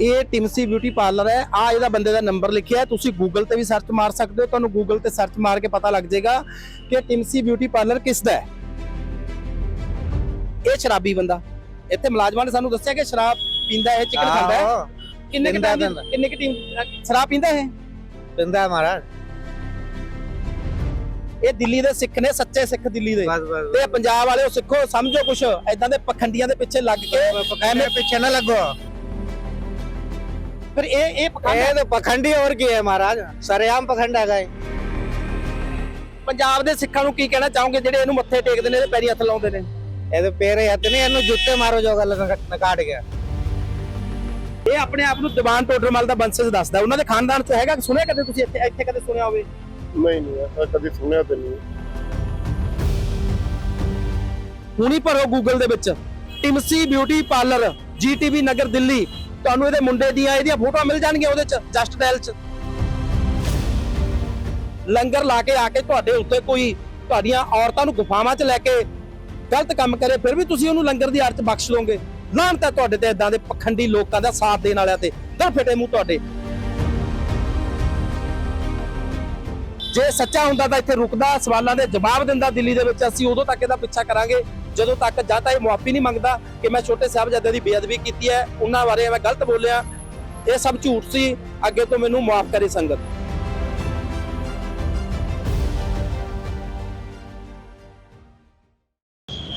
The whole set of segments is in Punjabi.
ਇਹ ਟਿਮਸੀ ਬਿਊਟੀ ਪਾਰਲਰ ਹੈ। ਆ ਇਹਦਾ ਬੰਦੇ ਦਾ ਨੰਬਰ ਲਿਖਿਆ ਹੈ। ਤੁਸੀਂ ਗੂਗਲ ਤੇ ਵੀ ਸਰਚ ਮਾਰ ਸਕਦੇ ਹੋ। ਤੁਹਾਨੂੰ ਗੂਗਲ ਤੇ ਸਰਚ ਮਾਰ ਕੇ ਪਤਾ ਲੱਗ ਜਾਏਗਾ ਕਿ ਟਿਮਸੀ ਬਿਊਟੀ ਪਾਰਲਰ ਕਿਸ ਦਾ ਹੈ। ਇਹ ਸ਼ਰਾਬੀ ਬੰਦਾ। ਇੱਥੇ ਮੁਲਾਜ਼ਮਾਂ ਨੇ ਸਾਨੂੰ ਦੱਸਿਆ ਕਿ ਸ਼ਰਾਬ ਪੀਂਦਾ ਹੈ ਚਿਕਨ ਖਾਂਦਾ ਹੈ। ਕਿੰਨੇ ਕਿ ਟਾਈਮ। ਕਿੰਨੇ ਕਿ ਟੀਮ ਸ਼ਰਾਬ ਪੀਂਦਾ ਹੈ ਪਿੰਦਾ ਮਹਾਰਾਜ। ਇਹ ਦਿੱਲੀ ਦੇ ਸਿੱਖ ਨੇ ਸੱਚੇ ਸਿੱਖ ਦਿੱਲੀ ਦੇ। ਤੇ ਪੰਜਾਬ ਵਾਲਿਓ ਸਿੱਖੋ ਸਮਝੋ ਕੁਛ। ਐਦਾਂ ਦੇ ਪਖੰਡੀਆਂ ਦੇ ਪਿੱਛੇ ਲੱਗ ਕੇ ਐਵੇਂ ਪਿੱਛੇ ਨਾ ਲੱਗੋ। ਫਿਰ ਇਹ ਇਹ ਪਖੰਡ ਇਹ ਤਾਂ ਪਖੰਡੀ ਹੋਰ ਕੀ ਹੈ ਮਹਾਰਾਜ ਸਰੇਆਮ ਪਖੰਡ ਹੈਗਾ ਇਹ ਪੰਜਾਬ ਦੇ ਸਿੱਖਾਂ ਨੂੰ ਕੀ ਕਹਿਣਾ ਚਾਹੋਗੇ ਜਿਹੜੇ ਇਹਨੂੰ ਮੱਥੇ ਟੇਕਦੇ ਨੇ ਤੇ ਪੈਰੀ ਹੱਥ ਲਾਉਂਦੇ ਨੇ ਇਹਦੇ ਪੇਰੇ ਹੱਥ ਨਹੀਂ ਇਹਨੂੰ ਜੁੱਤੇ ਮਾਰੋ ਜੋ ਗੱਲ ਨਕਾਟ ਗਿਆ ਇਹ ਆਪਣੇ ਆਪ ਨੂੰ ਦੀਵਾਨ ਟੋਡਰਮਲ ਦਾ ਬੰਸਜ ਦੱਸਦਾ ਉਹਨਾਂ ਦੇ ਖਾਨਦਾਨ ਚ ਹੈਗਾ ਸੁਣਿਆ ਕਦੇ ਤੁਸੀਂ ਇੱਥੇ ਇੱਥੇ ਕਦੇ ਸੁਣਿਆ ਹੋਵੇ ਨਹੀਂ ਨਹੀਂ ਐਸਾ ਕਦੀ ਸੁਣਿਆ ਤੇ ਨਹੀਂ ਹੁਣੀ ਭਰੋ ਗੂਗਲ ਦੇ ਵਿੱਚ Timsy beauty parlour GTB Nagar Delhi ਤੁਹਾਨੂੰ ਇਹਦੇ ਮੁੰਡੇ ਦੀਆਂ ਇਹਦੀਆਂ ਫੋਟੋਆਂ ਮਿਲ ਜਾਣਗੀਆਂ ਉਹਦੇ ਚ ਜਸਟ ਡਾਇਲ ਚ। ਲੰਗਰ ਲਾ ਕੇ ਆ ਕੇ ਤੁਹਾਡੇ ਉੱਤੇ ਕੋਈ ਤੁਹਾਡੀਆਂ ਔਰਤਾਂ ਨੂੰ ਗੁਫਾਵਾਂ 'ਚ ਲੈ ਕੇ ਗਲਤ ਕੰਮ ਕਰੇ, ਫਿਰ ਵੀ ਤੁਸੀਂ ਉਹਨੂੰ ਲੰਗਰ ਦੀ ਆੜ 'ਚ ਬਖਸ਼ ਲਓਗੇ ਲਾਹਨਤ ਹੈ ਤੁਹਾਡੇ ਤੇ ਇਦਾਂ ਦੇ ਪਖੰਡੀ ਲੋਕਾਂ ਦਾ ਸਾਥ ਦੇਣ ਵਾਲਿਆਂ ਤੇ। ਦਰ ਫਿੱਟੇ ਮੂੰਹ ਤੁਹਾਡੇ। ਜੇ ਸੱਚਾ ਹੁੰਦਾ ਤਾਂ ਇੱਥੇ ਰੁਕਦਾ, ਸਵਾਲਾਂ ਦੇ ਜਵਾਬ ਦਿੰਦਾ ਦਿੱਲੀ ਦੇ ਵਿੱਚ, ਅਸੀਂ ਉਦੋਂ ਤੱਕ ਇਹਦਾ ਪਿੱਛਾ ਕਰਾਂਗੇ। ਜਦੋਂ ਤੱਕ ਜਾਂ ਤਾਂ ਇਹ ਮੁਆਫੀ ਨਹੀਂ ਮੰਗਦਾ ਕਿ ਮੈਂ ਛੋਟੇ ਸਾਹਿਬਜ਼ਾਦੇ ਦੀ ਬੇਅਦਬੀ ਕੀਤੀ ਹੈ, ਉਹਨਾਂ ਬਾਰੇ ਮੈਂ ਗਲਤ ਬੋਲਿਆ। ਇਹ ਸਭ ਝੂਠ ਸੀ। ਅੱਗੇ ਤੋਂ ਮੈਨੂੰ ਮਾਫ ਕਰੇ ਸੰਗਤ।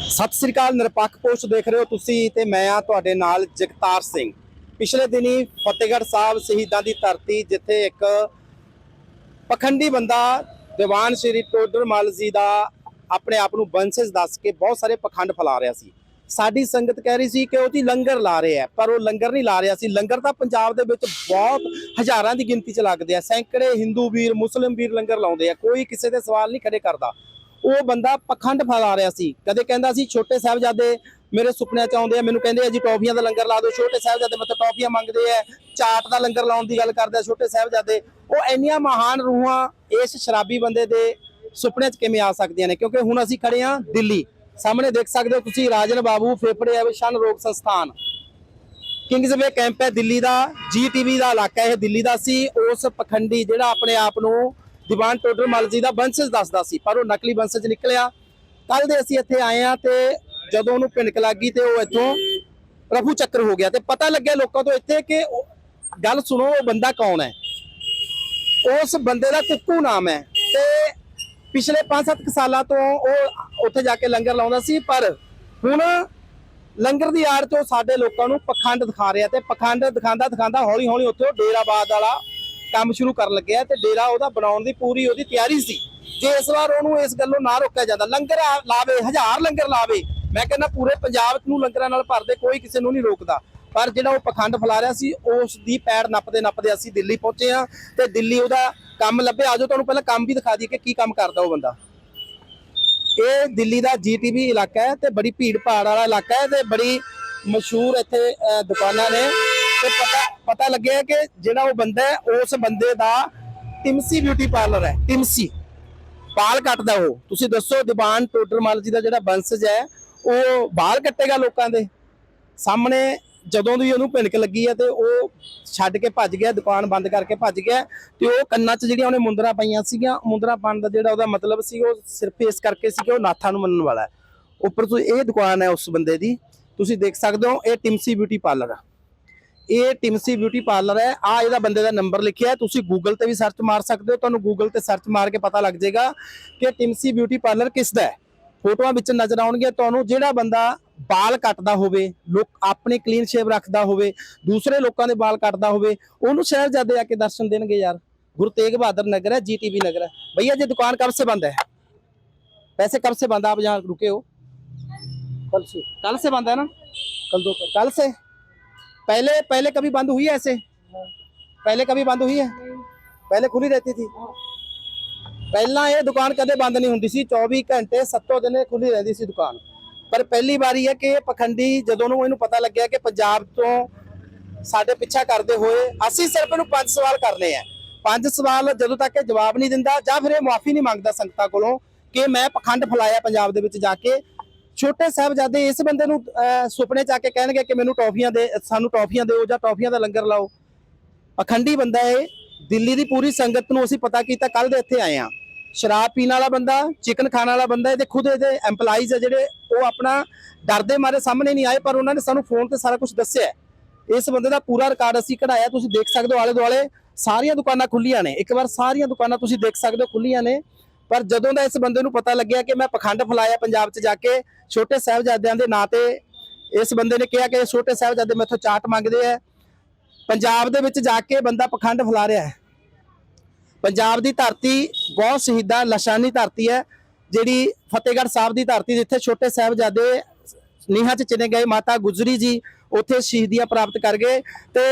ਸਤਿ ਸ੍ਰੀ ਅਕਾਲ, ਨਿਰਪੱਖ ਪੋਸਟ ਦੇਖ ਰਹੇ ਹੋ ਤੁਸੀਂ ਤੇ ਮੈਂ ਆ ਤੁਹਾਡੇ ਨਾਲ ਜਗਤਾਰ ਸਿੰਘ। ਪਿਛਲੇ ਦਿਨੀ ਫਤਿਹਗੜ੍ਹ ਸਾਹਿਬ ਸ਼ਹੀਦਾਂ ਦੀ ਧਰਤੀ, ਜਿੱਥੇ ਇੱਕ ਪਖੰਡੀ ਬੰਦਾ ਦੀਵਾਨ ਸ਼੍ਰੀ ਟੋਡਰ ਮੱਲ ਜੀ ਦਾ ਆਪਣੇ ਆਪ ਨੂੰ ਬੰਸਸ ਦੱਸ ਕੇ ਬਹੁਤ ਸਾਰੇ ਪਖੰਡ ਫੈਲਾ ਰਿਹਾ ਸੀ। ਸਾਡੀ ਸੰਗਤ ਕਹਿ ਰਹੀ ਸੀ ਕਿ ਉਹਦੀ ਲੰਗਰ ਲਾ ਰਹੇ ਆ ਪਰ ਉਹ ਲੰਗਰ ਨਹੀਂ ਲਾ ਰਿਹਾ ਸੀ। ਲੰਗਰ ਤਾਂ ਪੰਜਾਬ ਦੇ ਵਿੱਚ ਬਹੁਤ ਹਜ਼ਾਰਾਂ ਦੀ ਗਿਣਤੀ ਚ ਲੱਗਦੇ ਆ। ਸੈਂਕੜੇ ਹਿੰਦੂ ਵੀਰ, ਮੁਸਲਿਮ ਵੀਰ ਲੰਗਰ ਲਾਉਂਦੇ ਆ। ਕੋਈ ਕਿਸੇ ਦੇ ਸਵਾਲ ਨਹੀਂ ਖੜੇ ਕਰਦਾ। ਉਹ ਬੰਦਾ ਪਖੰਡ ਫੈਲਾ ਰਿਹਾ ਸੀ। ਕਦੇ ਕਹਿੰਦਾ ਸੀ, ਛੋਟੇ ਸਾਹਿਬਜ਼ਾਦੇ ਮੇਰੇ ਸੁਪਨਿਆਂ ਚ ਆਉਂਦੇ ਆ। ਮੈਨੂੰ ਕਹਿੰਦੇ ਆ ਜੀ, ਟੌਫੀਆਂ ਦਾ ਲੰਗਰ ਲਾ ਦਿਓ। ਛੋਟੇ ਸਾਹਿਬਜ਼ਾਦੇ ਮਤਲਬ ਟੌਫੀਆਂ ਮੰਗਦੇ ਆ। ਚਾਟ ਦਾ ਲੰਗਰ ਲਾਉਣ ਦੀ ਗੱਲ ਕਰਦੇ ਆ। ਛੋਟੇ ਸਾਹਿਬਜ਼ਾਦੇ। ਉਹ ਇੰਨੀਆਂ ਮਹਾਨ ਰੂਹਾਂ ਇਸ ਸ਼ਰਾਬੀ ਬੰਦੇ ਦੇ ਸੁਪਨੇ 'ਚ ਕਿਵੇਂ ਆ ਸਕਦੀਆਂ ਨੇ? ਕਿਉਂਕਿ ਹੁਣ ਅਸੀਂ ਖੜੇ ਆ ਦਿੱਲੀ। ਸਾਹਮਣੇ ਦੇਖ ਸਕਦੇ ਹੋ ਤੁਸੀਂ ਰਾਜਨ ਬਾਬੂ ਫੇਫੜੇ ਅਵਿਸ਼ਨ ਰੋਗ ਸੰਸਥਾਨ। ਕਿੰਗਸਵੇ ਕੈਂਪ ਹੈ ਦਿੱਲੀ ਦਾ ਜੀਟੀਵੀ ਦਾ ਇਲਾਕਾ ਇਹ ਦਿੱਲੀ ਦਾ ਸੀ। ਉਸ ਪਖੰਡੀ ਜਿਹੜਾ ਆਪਣੇ ਆਪ ਨੂੰ ਦੀਵਾਨ ਟੋਡਰ ਮੱਲ ਜੀ ਦਾ ਬੰਸਜ ਦੱਸਦਾ ਸੀ, ਪਰ ਉਹ ਨਕਲੀ ਬੰਸਜ ਨਿਕਲਿਆ। ਕੱਲ ਦੇ ਅਸੀਂ ਇੱਥੇ ਆਏ ਆ ਤੇ ਜਦੋਂ ਉਹਨੂੰ ਭਿਣਕ ਲੱਗੀ ਤੇ ਉਹ ਇੱਥੋਂ ਪ੍ਰਭੂ ਚੱਕਰ ਹੋ ਗਿਆ। ਤੇ ਪਤਾ ਲੱਗਿਆ ਲੋਕਾਂ ਤੋਂ ਇੱਥੇ ਕਿ ਗੱਲ ਸੁਣੋ, ਉਹ ਬੰਦਾ ਕੌਣ ਹੈ? ਉਸ ਬੰਦੇ ਦਾ ਕੁੱਕੂ ਨਾਮ ਹੈ ਤੇ ਪਿਛਲੇ 5-7 ਸਾਲਾਂ ਤੋਂ ਉਹ ਉੱਥੇ ਜਾ ਕੇ ਲੰਗਰ ਲਾਉਂਦਾ ਸੀ, ਪਰ ਹੁਣ ਲੰਗਰ ਦੀ ਆੜ ਤੋਂ ਸਾਡੇ ਲੋਕਾਂ ਨੂੰ ਪਖੰਡ ਦਿਖਾ ਰਿਹਾ ਤੇ ਪਖੰਡ ਦਿਖਾਉਂਦਾ ਦਿਖਾਉਂਦਾ ਹੌਲੀ ਹੌਲੀ ਉੱਥੇ ਉਹ ਡੇਰਾਬਾਦ ਵਾਲਾ ਕੰਮ ਸ਼ੁਰੂ ਕਰਨ ਲੱਗਿਆ ਤੇ ਡੇਰਾ ਉਹਦਾ ਬਣਾਉਣ ਦੀ ਪੂਰੀ ਉਹਦੀ ਤਿਆਰੀ ਸੀ। ਜੇ ਇਸ ਵਾਰ ਉਹਨੂੰ ਇਸ ਗੱਲੋਂ ਨਾ ਰੋਕਿਆ ਜਾਂਦਾ, ਲੰਗਰ ਲਾਵੇ, ਹਜ਼ਾਰ ਲੰਗਰ ਲਾਵੇ, ਮੈਂ ਕਹਿੰਦਾ ਪੂਰੇ ਪੰਜਾਬ ਨੂੰ ਲੰਗਰਾਂ ਨਾਲ ਭਰਦੇ ਕੋਈ ਕਿਸੇ ਨੂੰ ਨਹੀਂ ਰੋਕਦਾ। ਪਰ ਜਿਹੜਾ ਉਹ ਪਖੰਡ ਫੈਲਾ ਰਿਹਾ ਸੀ, ਉਸ ਦੀ ਪੈੜ ਨੱਪਦੇ ਨੱਪਦੇ ਅਸੀਂ ਦਿੱਲੀ ਪਹੁੰਚੇ ਆ ਤੇ ਦਿੱਲੀ ਉਹਦਾ ਕੰਮ ਲੱਭਿਆ। ਆਜੋ ਤੁਹਾਨੂੰ ਪਹਿਲਾਂ ਕੰਮ ਵੀ ਦਿਖਾ ਦਈਏ ਕਿ ਕੀ ਕੰਮ ਕਰਦਾ ਉਹ ਬੰਦਾ। ਇਹ ਦਿੱਲੀ ਦਾ ਜੀਟੀਵੀ ਇਲਾਕਾ ਹੈ ਤੇ ਬੜੀ ਭੀੜ ਭਾੜ ਵਾਲਾ ਇਲਾਕਾ ਹੈ ਤੇ ਬੜੀ ਮਸ਼ਹੂਰ ਇੱਥੇ ਦੁਕਾਨਾਂ ਨੇ। ਤੇ ਪਤਾ ਪਤਾ ਲੱਗਿਆ ਕਿ ਜਿਹੜਾ ਉਹ ਬੰਦਾ ਹੈ, ਉਸ ਬੰਦੇ ਦਾ ਟਿਮਸੀ ਬਿਊਟੀ ਪਾਰਲਰ ਹੈ। ਟਿਮਸੀ ਬਾਲ ਕੱਟਦਾ ਉਹ। ਤੁਸੀਂ ਦੱਸੋ, ਦੀਵਾਨ ਟੋਡਰਮਲ ਜੀ ਦਾ ਜਿਹੜਾ ਬੰਸਜ ਹੈ, ਉਹ ਬਾਲ ਕੱਟੇਗਾ ਲੋਕਾਂ ਦੇ। ਸਾਹਮਣੇ ਜਦੋਂ ਦੀ ਉਹਨੂੰ ਭਿਣਕ ਲੱਗੀ ਹੈ ਤੇ ਉਹ ਛੱਡ ਕੇ ਭੱਜ ਗਿਆ, ਦੁਕਾਨ ਬੰਦ ਕਰਕੇ ਭੱਜ ਗਿਆ ਤੇ ਉਹ ਕੰਨਾਂ 'ਚ ਜਿਹੜੀਆਂ ਉਹਨੇ ਮੁੰਦਰਾ ਪਾਈਆਂ ਸੀਗੀਆਂ, ਮੁੰਦਰਾ ਪਾਉਣ ਦਾ ਜਿਹੜਾ ਉਹਦਾ ਮਤਲਬ ਸੀ, ਉਹ ਸਿਰਫ ਇਸ ਕਰਕੇ ਸੀ ਕਿ ਉਹ ਨਾਥਾਂ ਨੂੰ ਮੰਨਣ ਵਾਲਾ ਹੈ। ਉੱਪਰ ਤੋਂ ਇਹ ਦੁਕਾਨ ਹੈ ਉਸ ਬੰਦੇ ਦੀ, ਤੁਸੀਂ ਦੇਖ ਸਕਦੇ ਹੋ, ਇਹ ਟਿਮਸੀ ਬਿਊਟੀ ਪਾਰਲਰ ਹੈ ਇਹ ਟਿਮਸੀ ਬਿਊਟੀ ਪਾਰਲਰ ਹੈ ਆ ਇਹਦਾ ਬੰਦੇ ਦਾ ਨੰਬਰ ਲਿਖਿਆ ਤੁਸੀਂ ਗੂਗਲ ਤੇ ਵੀ ਸਰਚ ਮਾਰ ਸਕਦੇ ਹੋ, ਤੁਹਾਨੂੰ ਗੂਗਲ ਤੇ ਸਰਚ ਮਾਰ ਕੇ ਪਤਾ ਲੱਗ ਜਾਏਗਾ ਕਿ ਟਿਮਸੀ ਬਿਊਟੀ ਪਾਰਲਰ ਕਿਸ ਦਾ ਹੈ। ਫੋਟੋਆਂ ਵਿੱਚ ਨਜ਼ਰ ਆਉਣਗੀਆਂ, ਤੁਹਾਨੂੰ ਜਿਹੜਾ ਬੰਦਾ ਬਾਲ ਕੱਟਦਾ ਹੋਵੇ ਲੋਕ ਆਪਣੇ ਕਲੀਨ ਸ਼ੇਵ ਰੱਖਦਾ ਹੋਵੇ ਦੂਸਰੇ ਲੋਕਾਂ ਦੇ ਬਾਲ ਕੱਟਦਾ ਹੋਵੇ ਉਹਨੂੰ ਸ਼ਹਿਰਜ਼ਾਦੇ ਆ ਕੇ ਦਰਸ਼ਨ ਦੇਣਗੇ ਯਾਰ ਗੁਰੂ ਤੇਗ ਬਹਾਦਰ नगर है जीटीबी नगर है भैया ये दुकान कब से बंद है वैसे कब से बंद है आप यहाँ रुके हो कल से कल से बंद है ना कल दो कल से पहले पहले कभी बंद हुई है ऐसे पहले कभी बंद हुई है पहले खुली रहती थी ਪਹਿਲਾਂ ਇਹ ਦੁਕਾਨ ਕਦੇ ਬੰਦ ਨਹੀਂ ਹੁੰਦੀ ਸੀ 24 ਘੰਟੇ 7 ਦਿਨ ਇਹ ਖੁੱਲੀ ਰਹਿੰਦੀ ਸੀ ਦੁਕਾਨ ਪਰ ਪਹਿਲੀ ਵਾਰੀ ਹੈ ਕਿ ਇਹ ਪਖੰਡੀ ਜਦੋਂ ਨੂੰ ਇਹਨੂੰ ਪਤਾ ਲੱਗਿਆ ਕਿ ਪੰਜਾਬ ਤੋਂ ਸਾਡੇ ਪਿੱਛਾ ਕਰਦੇ ਹੋਏ ਅਸੀਂ ਸਿਰਫ ਇਹਨੂੰ ਪੰਜ ਸਵਾਲ ਕਰਨੇ ਆ। ਪੰਜ ਸਵਾਲ ਜਦੋਂ ਤੱਕ ਇਹ ਜਵਾਬ ਨਹੀਂ ਦਿੰਦਾ ਜਾਂ ਫਿਰ ਇਹ ਮਾਫੀ ਨਹੀਂ ਮੰਗਦਾ ਸੰਗਤਾਂ ਕੋਲੋਂ ਕਿ ਮੈਂ ਪਖੰਡ ਫੈਲਾਇਆ ਪੰਜਾਬ ਦੇ ਵਿੱਚ ਜਾ ਕੇ। ਛੋਟੇ ਸਾਹਿਬਜ਼ਾਦੇ ਇਸ ਬੰਦੇ ਨੂੰ ਸੁਪਨੇ ਚ ਆ ਕੇ ਕਹਿਣਗੇ ਕਿ ਮੈਨੂੰ ਟੌਫੀਆਂ ਦੇ, ਸਾਨੂੰ ਟੌਫੀਆਂ ਦਿਓ ਜਾਂ ਟੌਫੀਆਂ ਦਾ ਲੰਗਰ ਲਾਓ। ਅਖੰਡੀ ਬੰਦਾ ਹੈ ਦਿੱਲੀ ਦੀ ਪੂਰੀ ਸੰਗਤ ਨੂੰ ਅਸੀਂ ਪਤਾ ਕੀਤਾ ਕੱਲ ਦੇ ਇੱਥੇ ਆਏ ਆ ਸ਼ਰਾਬ ਪੀਣ ਵਾਲਾ ਬੰਦਾ, ਚਿਕਨ ਖਾਣ ਵਾਲਾ ਬੰਦਾ, ਇਹਦੇ ਖੁਦ ਇਹਦੇ EMPLOYEES ਆ ਜਿਹੜੇ, ਉਹ ਆਪਣਾ ਡਰਦੇ ਮਾਰੇ ਸਾਹਮਣੇ ਨਹੀਂ ਆਏ, ਪਰ ਉਹਨਾਂ ਨੇ ਸਾਨੂੰ ਫੋਨ ਤੇ ਸਾਰਾ ਕੁਝ ਦੱਸਿਆ ਇਸ ਬੰਦੇ ਦਾ ਪੂਰਾ ਰਿਕਾਰਡ ਅਸੀਂ ਕਢਾਇਆ, ਤੁਸੀਂ ਦੇਖ ਸਕਦੇ ਹੋ ਆਲੇ ਦੁਆਲੇ ਸਾਰੀਆਂ ਦੁਕਾਨਾਂ ਖੁੱਲੀਆਂ ਨੇ। ਇੱਕ ਵਾਰ ਸਾਰੀਆਂ ਦੁਕਾਨਾਂ ਤੁਸੀਂ ਦੇਖ ਸਕਦੇ ਹੋ ਖੁੱਲੀਆਂ ਨੇ। ਪਰ ਜਦੋਂ ਦਾ ਇਸ ਬੰਦੇ ਨੂੰ ਪਤਾ ਲੱਗਿਆ ਕਿ ਮੈਂ ਪਖੰਡ ਫੈਲਾਇਆ ਪੰਜਾਬ 'ਚ ਜਾ ਕੇ, ਛੋਟੇ ਸਾਹਿਬਜ਼ਾਦਿਆਂ ਦੇ ਨਾਂ ਤੇ ਇਸ ਬੰਦੇ ਨੇ ਕਿਹਾ ਕਿ ਛੋਟੇ ਸਾਹਿਬਜ਼ਾਦੇ ਮੈਥੋਂ ਚਾਟ ਮੰਗਦੇ ਆ। ਪੰਜਾਬ ਦੇ ਵਿੱਚ ਜਾ ਕੇ ਬੰਦਾ ਪਖੰਡ ਫੈਲਾ ਰਿਹਾ ਹੈ। ਪੰਜਾਬ ਦੀ ਧਰਤੀ ਬਹੁਤ ਸ਼ਹੀਦਾਂ ਲਸ਼ਾਨੀ ਧਰਤੀ ਹੈ, ਜਿਹੜੀ ਫਤਿਹਗੜ੍ਹ ਸਾਹਿਬ ਦੀ ਧਰਤੀ ਜਿੱਥੇ ਛੋਟੇ ਸਾਹਿਬਜ਼ਾਦੇ ਨੀਹਾਂ 'ਚ ਚਲੇ ਗਏ, ਮਾਤਾ ਗੁਜਰੀ ਜੀ ਉੱਥੇ ਸ਼ਹੀਦੀਆਂ ਪ੍ਰਾਪਤ ਕਰ ਗਏ ਤੇ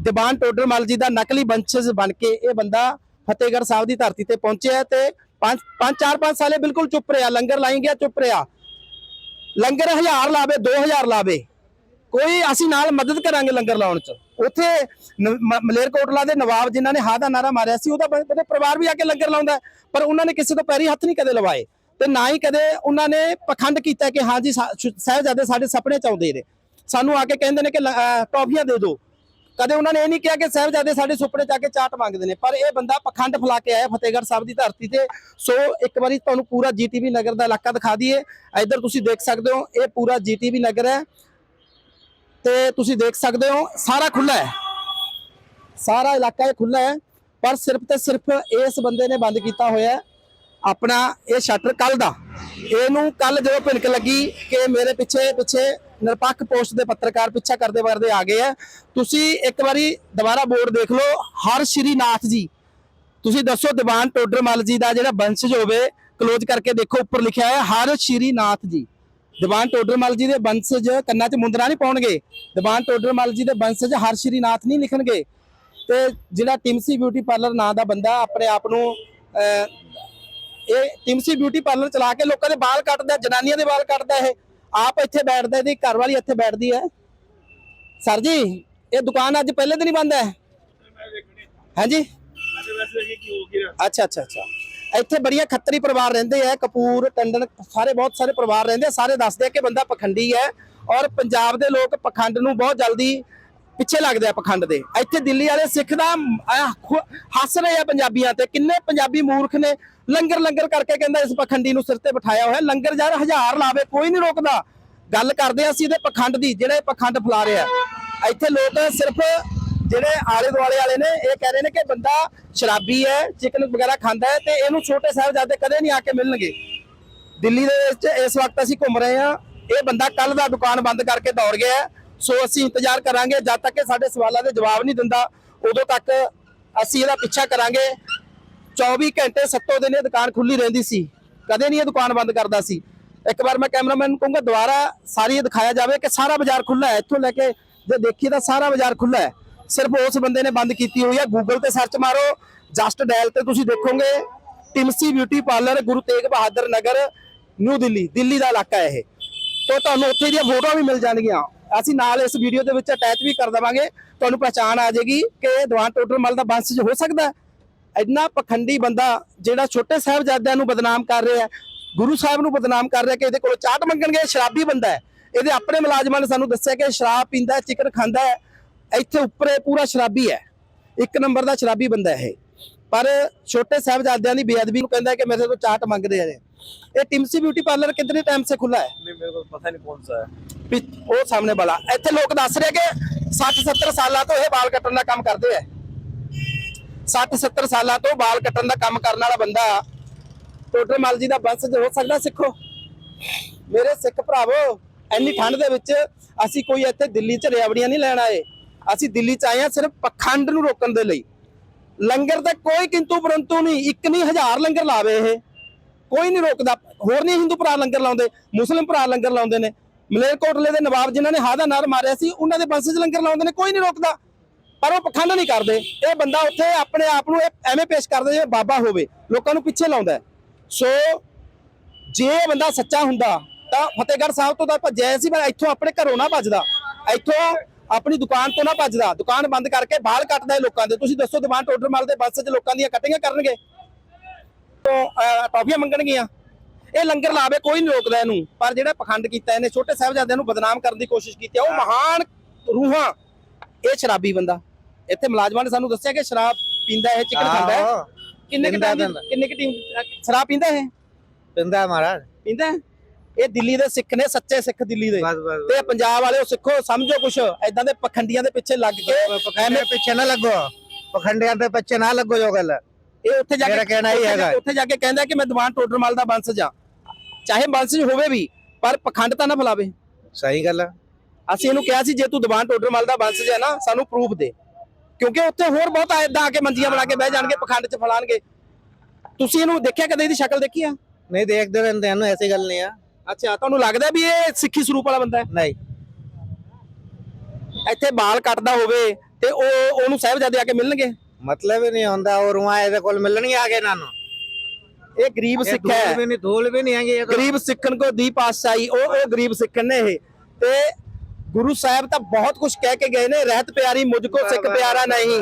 ਦੀਵਾਨ ਟੋਡਰਮਲ ਜੀ ਦਾ ਨਕਲੀ ਬੰਸ਼ਜ ਬਣ ਕੇ ਇਹ ਬੰਦਾ ਫਤਿਹਗੜ੍ਹ ਸਾਹਿਬ ਦੀ ਧਰਤੀ ਤੇ ਪਹੁੰਚਿਆ ਤੇ ਪੰਜ ਪੰਜ, ਚਾਰ, ਪੰਜ ਸਾਲੇ ਬਿਲਕੁਲ ਚੁੱਪ ਰਿਹਾ, ਲੰਗਰ ਲਾਈ ਗਿਆ, ਚੁੱਪ ਰਿਹਾ। ਲੰਗਰ ਹਜ਼ਾਰ ਲਾਵੇ 2000 ਲਾਵੇ। ਕੋਈ ਅਸੀਂ ਨਾਲ ਮਦਦ ਕਰਾਂਗੇ ਲੰਗਰ ਲਾਉਣ ਚ। ਉੱਥੇ ਮਲੇਰਕੋਟਲਾ ਦੇ ਨਵਾਬ ਜਿਨ੍ਹਾਂ ਨੇ ਹਾ ਦਾ ਨਾਰਾ ਮਾਰਿਆ ਸੀ ਉਹਦਾ ਉਹਦੇ ਪਰਿਵਾਰ ਵੀ ਆ ਕੇ ਲੰਗਰ ਲਾਉਂਦਾ ਪਰ ਉਹਨਾਂ ਨੇ ਕਿਸੇ ਤੋਂ ਪੈਰੀ ਹੱਥ ਨਹੀਂ ਕਦੇ ਲਵਾਏ ਤੇ ਨਾ ਹੀ ਕਦੇ ਉਹਨਾਂ ਨੇ ਪਖੰਡ ਕੀਤਾ ਕਿ ਹਾਂ ਜੀ, ਸਾ- ਸਾਹਿਬਜ਼ਾਦੇ ਸਾਡੇ ਸੁਪਨੇ ਚ ਆਉਂਦੇ ਨੇ। ਸਾਨੂੰ ਆ ਕੇ ਕਹਿੰਦੇ ਨੇ ਕਿ ਲ- ਟੌਫੀਆਂ ਦੇ ਦਿਓ। ਕਦੇ ਉਹਨਾਂ ਨੇ ਇਹ ਨਹੀਂ ਕਿਹਾ ਕਿ ਸਾਹਿਬਜ਼ਾਦੇ ਸਾਡੇ ਸੁਪਨੇ ਚ ਆ ਕੇ ਚਾਟ ਮੰਗਦੇ ਨੇ, ਪਰ ਇਹ ਬੰਦਾ ਪਖੰਡ ਫੈਲਾ ਕੇ ਆਇਆ ਫਤਿਹਗੜ੍ਹ ਸਾਹਿਬ ਦੀ ਧਰਤੀ ਤੇ। ਸੋ ਇੱਕ ਵਾਰੀ ਤੁਹਾਨੂੰ ਪੂਰਾ ਜੀਟੀਵੀ ਨਗਰ ਦਾ ਇਲਾਕਾ ਦਿਖਾ ਦਈਏ। ਇੱਧਰ ਤੁਸੀਂ ਦੇਖ ਸਕਦੇ ਹੋ, ਇਹ ਪੂਰਾ ਜੀਟੀਵੀ ਨਗਰ ਹੈ। ਤੇ ਤੁਸੀਂ ਦੇਖ ਸਕਦੇ ਹੋ, ਸਾਰਾ ਖੁੱਲਾ ਹੈ। ਸਾਰਾ ਇਲਾਕਾ ਇਹ ਖੁੱਲਾ ਹੈ, ਪਰ ਸਿਰਫ ਤੇ ਸਿਰਫ ਇਸ ਬੰਦੇ ਨੇ ਬੰਦ ਕੀਤਾ ਹੋਇਆ ਆਪਣਾ ਇਹ ਸ਼ਟਰ ਕੱਲ ਦਾ। ਇਹਨੂੰ ਕੱਲ ਜਦੋਂ ਭਿਣਕ ਲੱਗੀ ਕਿ ਮੇਰੇ ਪਿੱਛੇ ਪਿੱਛੇ ਨਿਰਪੱਖ ਪੋਸਟ ਦੇ ਪੱਤਰਕਾਰ ਪਿੱਛਾ ਕਰਦੇ ਵਰਦੇ ਆ ਗਏ ਆ, ਤੁਸੀਂ ਇੱਕ ਵਾਰੀ ਦੁਬਾਰਾ ਬੋਰਡ ਦੇਖ ਲਓ, ਹਰ ਸ਼੍ਰੀ ਨਾਥ ਜੀ। ਤੁਸੀਂ ਦੱਸੋ, ਦੀਵਾਨ ਟੋਡਰਮਲ ਜੀ ਦਾ ਜਿਹੜਾ ਬੰਸ਼ਜ ਹੋਵੇ ਕਲੋਜ਼ ਕਰਕੇ ਦੇਖੋ, ਉੱਪਰ ਲਿਖਿਆ ਹੈ, ਹਰ ਸ਼੍ਰੀ ਨਾਥ ਜੀ। ਦੀਵਾਨ ਟੋਡਰਮਲ ਜੀ ਦੇ ਬੰਸ਼ਜ ਕੰਨਾਂ 'ਚ ਮੁੰਦਰਾ ਨਹੀਂ ਪਾਉਣਗੇ। ਦੀਵਾਨ ਟੋਡਰਮਲ ਜੀ ਦੇ ਬੰਸ਼ਜ ਹਰ ਸ਼੍ਰੀ ਨਾਥ ਨਹੀਂ ਲਿਖਣਗੇ। ਤੇ ਜਿਹੜਾ ਟਿਮਸੀ ਬਿਊਟੀ ਪਾਰਲਰ ਨਾਂ ਦਾ ਬੰਦਾ ਆਪਣੇ ਆਪ ਨੂੰ ਇਹ ਟਿਮਸੀ ਬਿਊਟੀ ਪਾਰਲਰ ਚਲਾ ਕੇ ਲੋਕਾਂ ਦੇ ਵਾਲ ਕੱਟਦਾ ਜਨਾਨੀਆਂ ਦੇ ਵਾਲ ਕੱਟਦਾ ਇਹ। ਆਪ ਇੱਥੇ ਬੈਠਦਾ ਇਹਦੀ ਘਰ ਵਾਲੀ ਇੱਥੇ ਬੈਠਦੀ ਹੈ। ਸਰ ਜੀ ਇਹ ਦੁਕਾਨ ਅੱਜ ਪਹਿਲੇ ਦਿਨ ਹੀ ਬੰਦ ਹੈ? ਹਾਂਜੀ ਅੱਛਾ ਅੱਛਾ ਅੱਛਾ। ਇੱਥੇ ਬੜੀਆਂ ਖੱਤਰੀ ਪਰਿਵਾਰ ਰਹਿੰਦੇ ਆ, ਕਪੂਰ, ਟੰਡਨ, ਸਾਰੇ ਬਹੁਤ ਸਾਰੇ ਪਰਿਵਾਰ ਰਹਿੰਦੇ ਆ, ਸਾਰੇ ਦੱਸਦੇ ਆ ਕਿ ਬੰਦਾ ਪਖੰਡੀ ਹੈ ਔਰ ਪੰਜਾਬ ਦੇ ਲੋਕ ਪਖੰਡ ਨੂੰ ਬਹੁਤ ਜਲਦੀ ਪਿੱਛੇ ਲੱਗਦੇ ਆ ਪਖੰਡ ਦੇ। ਇੱਥੇ ਦਿੱਲੀ ਵਾਲੇ ਸਿੱਖ ਦਾ ਹੱਸ ਰਹੇ ਆ ਪੰਜਾਬੀਆਂ ਤੇ, ਕਿੰਨੇ ਪੰਜਾਬੀ ਮੂਰਖ ਨੇ ਲੰਗਰ ਲੰਗਰ ਕਰਕੇ ਕਹਿੰਦਾ ਇਸ ਪਖੰਡੀ ਨੂੰ ਸਿਰ ਤੇ ਬਿਠਾਇਆ ਹੋਇਆ, ਲੰਗਰ ਯਾਰ ਹਜ਼ਾਰ ਲਾਵੇ, ਕੋਈ ਨਹੀਂ ਰੋਕਦਾ। ਗੱਲ ਕਰਦੇ ਆ ਅਸੀਂ ਇਹਦੇ ਪਖੰਡ ਦੀ, ਜਿਹੜੇ ਪਖੰਡ ਫੈਲਾ ਰਿਹਾ। ਇੱਥੇ ਲੋਕ ਸਿਰਫ ਜਿਹੜੇ ਆਲੇ ਦੁਆਲੇ ਵਾਲੇ ਨੇ, ਇਹ ਕਹਿ ਰਹੇ ਨੇ ਕਿ ਬੰਦਾ ਸ਼ਰਾਬੀ ਹੈ ਚਿਕਨ ਵਗੈਰਾ ਖਾਂਦਾ ਹੈ ਤੇ ਇਹਨੂੰ ਛੋਟੇ ਸਾਹਿਬਜ਼ਾਦੇ ਕਦੇ ਨਹੀਂ ਆ ਕੇ ਮਿਲਣਗੇ। ਦਿੱਲੀ ਦੇ ਵਿੱਚ ਇਸ ਵਕਤ ਅਸੀਂ ਘੁੰਮ ਰਹੇ ਹਾਂ। ਇਹ ਬੰਦਾ ਕੱਲ ਦਾ ਦੁਕਾਨ ਬੰਦ ਕਰਕੇ ਦੌੜ ਗਿਆ ਸੋ ਅਸੀਂ ਇੰਤਜ਼ਾਰ ਕਰਾਂਗੇ, ਜਦ ਤੱਕ ਇਹ ਸਾਡੇ ਸਵਾਲਾਂ ਦੇ ਜਵਾਬ ਨਹੀਂ ਦਿੰਦਾ, ਉਦੋਂ ਤੱਕ ਅਸੀਂ ਇਹਦਾ ਪਿੱਛਾ ਕਰਾਂਗੇ। 24 ਘੰਟੇ ਸੱਤੋ ਦਿਨ ਇਹ ਦੁਕਾਨ ਖੁੱਲੀ ਰਹਿੰਦੀ ਸੀ। ਕਦੇ ਨਹੀਂ ਇਹ ਦੁਕਾਨ ਬੰਦ ਕਰਦਾ ਸੀ। ਇੱਕ ਵਾਰ ਮੈਂ ਕੈਮਰਾਮੈਨ ਨੂੰ ਕਹੂੰਗਾ, ਦੁਬਾਰਾ ਸਾਰੀ ਇਹ ਦਿਖਾਇਆ ਜਾਵੇ ਕਿ ਸਾਰਾ ਬਾਜ਼ਾਰ ਖੁੱਲਾ ਹੈ। ਇੱਥੋਂ ਲੈ ਕੇ ਜੇ ਦੇਖੀਏ ਤਾਂ ਸਾਰਾ ਬਾਜ਼ਾਰ ਖੁੱਲਾ ਹੈ। ਸਿਰਫ ਉਸ ਬੰਦੇ ਨੇ ਬੰਦ ਕੀਤੀ ਹੋਈ ਹੈ ਗੂਗਲ ਤੇ ਸਰਚ ਮਾਰੋ ਜਸਟ ਡਾਇਲ ਤੇ ਤੁਸੀਂ ਦੇਖੋਗੇ Timsy beauty parlour Guru Tegh Bahadur Nagar New Delhi Delhi ਦਾ ਇਲਾਕਾ ਹੈ ਇਹ। ਤੋਂ ਤੁਹਾਨੂੰ ਉੱਥੇ ਦੀਆਂ ਫੋਟੋਆਂ ਵੀ ਮਿਲ ਜਾਣਗੀਆਂ। ਅਸੀਂ ਨਾਲ ਇਸ ਵੀਡੀਓ ਦੇ ਵਿੱਚ ਅਟੈਚ ਵੀ ਕਰ ਦੇਵਾਂਗੇ। ਤੁਹਾਨੂੰ ਪਹਿਚਾਣ ਆ ਜਾਏਗੀ ਕਿ ਇਹ ਦੀਵਾਨ ਟੋਟਲ ਮਲ ਦਾ ਬੰਸ ਹੋ ਸਕਦਾ ਇੰਨਾ ਪਖੰਡੀ ਬੰਦਾ ਜਿਹੜਾ ਛੋਟੇ ਸਾਹਿਬਜ਼ਾਦਿਆਂ ਨੂੰ ਬਦਨਾਮ ਕਰ ਰਿਹਾ ਹੈ, ਗੁਰੂ ਸਾਹਿਬ ਨੂੰ ਬਦਨਾਮ ਕਰ ਰਿਹਾ ਕਿ ਇਹਦੇ ਕੋਲ ਚਾਟ ਮੰਗਣਗੇ ਸ਼ਰਾਬੀ ਬੰਦਾ ਹੈ। ਇਹਦੇ ਆਪਣੇ ਮੁਲਾਜ਼ਮਾਂ ਨੇ ਸਾਨੂੰ ਦੱਸਿਆ ਕਿ ਸ਼ਰਾਬ ਪੀਂਦਾ ਚਿਕਨ ਖਾਂਦਾ ਹੈ। ਇੱਥੇ ਉੱਪਰ ਪੂਰਾ ਸ਼ਰਾਬੀ ਹੈ। ਇੱਕ ਨੰਬਰ ਦਾ ਸ਼ਰਾਬੀ ਬੰਦਾ ਹੈ ਇਹ। ਪਰ ਛੋਟੇ ਸਾਹਿਬਜ਼ਾਦਿਆਂ ਦੀ ਬੇਅਦਬੀ ਨੂੰ ਕਹਿੰਦਾ ਕਿ ਮੇਰੇ ਤੋਂ ਚਾਟ ਮੰਗਦੇ ਆ ਇਹ ਟਿਮਸੀ ਬਿਊਟੀ ਪਾਰਲਰ ਕਿੰਨੇ ਟਾਈਮ ਸੇ ਖੁੱਲਾ ਹੈ? नहीं मेरे को पता नहीं कौन सा है ਉਹ ਸਾਹਮਣੇ ਵਾਲਾ। ਇੱਥੇ ਲੋਕ ਦੱਸ ਰਹੇ ਕਿ 60 70 ਸਾਲਾਂ ਤੋਂ ਇਹ ਵਾਲ ਕੱਟਣ ਦਾ ਕੰਮ ਕਰਦੇ ਐ 60 70 ਸਾਲਾਂ ਤੋਂ ਵਾਲ ਕੱਟਣ ਦਾ ਕੰਮ ਕਰਨ ਵਾਲਾ ਬੰਦਾ ਟੋਟਰ ਮਲ ਜੀ ਦਾ ਬੰਸ ਹੋ ਸਕਦਾ ਸਿੱਖੋ। ਮੇਰੇ ਸਿੱਖ ਭਰਾਵੋ ਇੰਨੀ ਠੰਡ ਦੇ ਵਿੱਚ ਅਸੀਂ ਕੋਈ ਇੱਥੇ ਦਿੱਲੀ ਚ ਰਿਆਵੜੀਆਂ ਨਹੀਂ ਲੈਣ ਆਏ। ਅਸੀਂ ਦਿੱਲੀ ਚ ਆਏ ਆ ਸਿਰਫ ਪਖੰਡ ਨੂੰ ਰੋਕਣ ਦੇ ਲਈ। ਲੰਗਰ ਦਾ ਕੋਈ ਕਿੰਤੂ ਪਰੰਤੂ ਨਹੀਂ, ਇੱਕ ਨਹੀਂ, ਹਜ਼ਾਰ ਲੰਗਰ ਲਾਵੇ ਇਹ। ਕੋਈ ਨਹੀਂ ਰੋਕਦਾ। ਹੋਰ ਨਹੀਂ ਹਿੰਦੂ ਭਰਾ ਲੰਗਰ ਲਾਉਂਦੇ, ਮੁਸਲਿਮ ਭਰਾ ਲੰਗਰ ਲਾਉਂਦੇ ਨੇ। ਮਲੇਰਕੋਟਲੇ ਦੇ ਨਵਾਬ ਜਿਨ੍ਹਾਂ ਨੇ ਹਾਂ ਦਾ ਨਾਰ ਮਾਰਿਆ ਸੀ, ਉਹਨਾਂ ਦੇ ਬੰਸਜ ਲੰਗਰ ਲਾਉਂਦੇ ਨੇ, ਕੋਈ ਨਹੀਂ ਰੋਕਦਾ। ਪਰ ਉਹ ਪਖੰਡ ਨਹੀਂ ਕਰਦੇ। ਇਹ ਬੰਦਾ ਉੱਥੇ ਆਪਣੇ ਆਪ ਨੂੰ ਇਹ ਐਵੇਂ ਪੇਸ਼ ਕਰਦਾ ਜਿਵੇਂ ਬਾਬਾ ਹੋਵੇ, ਲੋਕਾਂ ਨੂੰ ਪਿੱਛੇ ਲਾਉਂਦਾ। ਸੋ, ਜੇ ਬੰਦਾ ਸੱਚਾ ਹੁੰਦਾ, ਤਾਂ ਫਤਿਹਗੜ੍ਹ ਸਾਹਿਬ ਤੋਂ ਤਾਂ ਭੱਜਿਆ ਸੀ, ਪਰ ਇੱਥੋਂ ਆਪਣੇ ਘਰੋਂ ਨਾ ਭੱਜਦਾ। ਇੱਥੋਂ ਆਪਣੀ ਦੁਕਾਨ ਤੋਂ ਨਾ ਭੱਜਦਾ। ਦੁਕਾਨ ਬੰਦ ਕਰਕੇ ਬਾਲ ਕੱਟਦਾ ਹੈ ਲੋਕਾਂ ਦੇ। ਤੁਸੀਂ ਦੱਸੋ ਦੀਵਾਨ ਟੋਡਰ ਮਲ ਦੇ ਬੱਸ 'ਚ ਲੋਕਾਂ ਦੀਆਂ ਕਟਿੰਗਾਂ ਕਰਨਗੇ? ਤੋਂ ਟੌਫੀਆਂ ਮੰਗਣਗੀਆਂ। ਇਹ ਲੰਗਰ ਲਾਵੇ ਕੋਈ ਨਹੀਂ ਰੋਕਦਾ ਇਹਨੂੰ। ਪਰ ਜਿਹੜਾ ਪਖੰਡ ਕੀਤਾ ਇਹਨੇ ਛੋਟੇ ਸਾਹਿਬਜ਼ਾਦਿਆਂ ਨੂੰ ਬਦਨਾਮ ਕਰਨ ਦੀ ਕੋਸ਼ਿਸ਼ ਕੀਤੀ ਉਹ ਮਹਾਨ ਰੂਹਾਂ। ਇਹ ਸ਼ਰਾਬੀ ਬੰਦਾ। ਇੱਥੇ ਮੁਲਾਜ਼ਮਾਂ ਨੇ ਸਾਨੂੰ ਦੱਸਿਆ ਕਿ ਸ਼ਰਾਬ ਪੀਂਦਾ ਇਹ ਚਿਕਨ ਖਾਂਦਾ ਹੈ। ਕਿੰਨੇ ਕਿ ਟਾਈਮ। ਕਿੰਨੇ ਕਿ ਟੀਮ ਸ਼ਰਾਬ ਪੀਂਦਾ ਇਹ? ਪਿੰਦਾ ਮਹਾਰਾਜ। ਪੀਂਦਾ? ਇਹ ਦਿੱਲੀ ਦੇ ਸਿੱਖ ਨੇ ਸੱਚੇ ਸਿੱਖ ਦਿੱਲੀ ਦੇ। ਬਸ ਬਸ ਤੇ ਪੰਜਾਬ ਵਾਲਿਓ ਸਿੱਖੋ ਸਮਝੋ ਕੁਛ। ਐਦਾਂ ਦੇ ਪਖੰਡੀਆਂ ਦੇ ਪਿੱਛੇ ਲੱਗ ਕੇ ਪਖੰਡੇ ਪਿੱਛੇ ਨਾ ਲੱਗੋ। ਪਖੰਡਿਆਂ ਦੇ ਪਿੱਛੇ ਨਾ ਲੱਗੋ ਜੋ ਗੱਲ। ਹੈ ਇਹ ਉੱਥੇ ਜਾ ਕੇ ਕਹਿਣਾ ਜਾ- ਹੈਗਾ। ਉੱਥੇ ਜਾ ਕੇ ਕਹਿੰਦਾ ਕਿ ਮੈਂ ਦੀਵਾਨ ਟੋਡਰਮਲ ਦਾ ਬੰਸਜ ਆ ਚਾਹੇ ਬੰਸਜ ਹੋਵੇ ਵੀ ਪਰ ਪਖੰਡ ਤਾਂ ਨਾ ਫੈਲਾਵੇ। ਸਹੀ ਗੱਲ ਹੈ ਅਸੀਂ ਇਹਨੂੰ ਕਿਹਾ ਸੀ ਜੇ ਤੂੰ ਦੀਵਾਨ ਟੋਡਰਮਲ ਦਾ ਬੰਸਜ ਹੈ ਨਾ ਸਾਨੂੰ ਪ੍ਰੂਫ ਦੇ। ਕਿਉਂਕਿ ਉੱਥੇ ਹੋਰ ਬਹੁਤ ਐਦਾਂ ਆ ਕੇ ਮੰਜੀਆਂ ਬਣਾ ਕੇ ਬਹਿ ਜਾਣਗੇ ਪਖੰਡ ਚ ਫਲਾਣਗੇ। ਤੁਸੀਂ ਇਹਨੂੰ ਦੇਖਿਆ ਕਦੇ ਇਹਦੀ ਸ਼ਕਲ ਦੇਖੀ ਆ? ਨਹੀਂ ਦੇਖਦੇ ਰਹਿੰਦੇ ਹਨ ਐਸੀ ਗੱਲ ਨਹੀਂ ਹੈ ਅੱਛਾ ਤੁਹਾਨੂੰ ਲੱਗਦਾ ਵੀ ਇਹ ਸਿੱਖੀ ਸਰੂਪ ਵਾਲਾ ਬੰਦਾ ਹੈ? ਨਹੀਂ। ਇੱਥੇ ਬਾਲ ਕੱਟਦਾ ਹੋਵੇ ਤੇ ਉਹ ਉਹਨੂੰ ਸਾਹਿਬਜ਼ਾਦੇ ਆ ਕੇ ਮਿਲਣਗੇ? ਮਤਲਬ ਹੀ ਨਹੀਂ ਹੁੰਦਾ ਔਰ ਵਹਾਂ ਇਹਦੇ ਕੋਲ ਮਿਲਣਗੇ ਆਗੇ ਇਹਨਾਂ ਨੂੰ। ਇਹ ਗਰੀਬ ਸਿੱਖ ਹੈ। ਵੀ ਨਹੀਂ ਧੂਲ ਵੀ ਨਹੀਂ ਹੈਗੀ ਇਹ ਤਾਂ। ਗਰੀਬ ਸਿੱਖਣ ਕੋ ਦੀ ਪਾਤਸ਼ਾਹੀ ਉਹ ਉਹ ਗਰੀਬ ਸਿੱਖਣ ਨੇ ਇਹ। ਤੇ ਗੁਰੂ ਸਾਹਿਬ ਤਾਂ ਬਹੁਤ ਕੁਝ ਕਹਿ ਕੇ ਗਏ ਨੇ ਰਹਿਤ ਪਿਆਰੀ ਮੁਝ ਕੋ ਸਿੱਖ ਪਿਆਰਾ ਨਹੀਂ।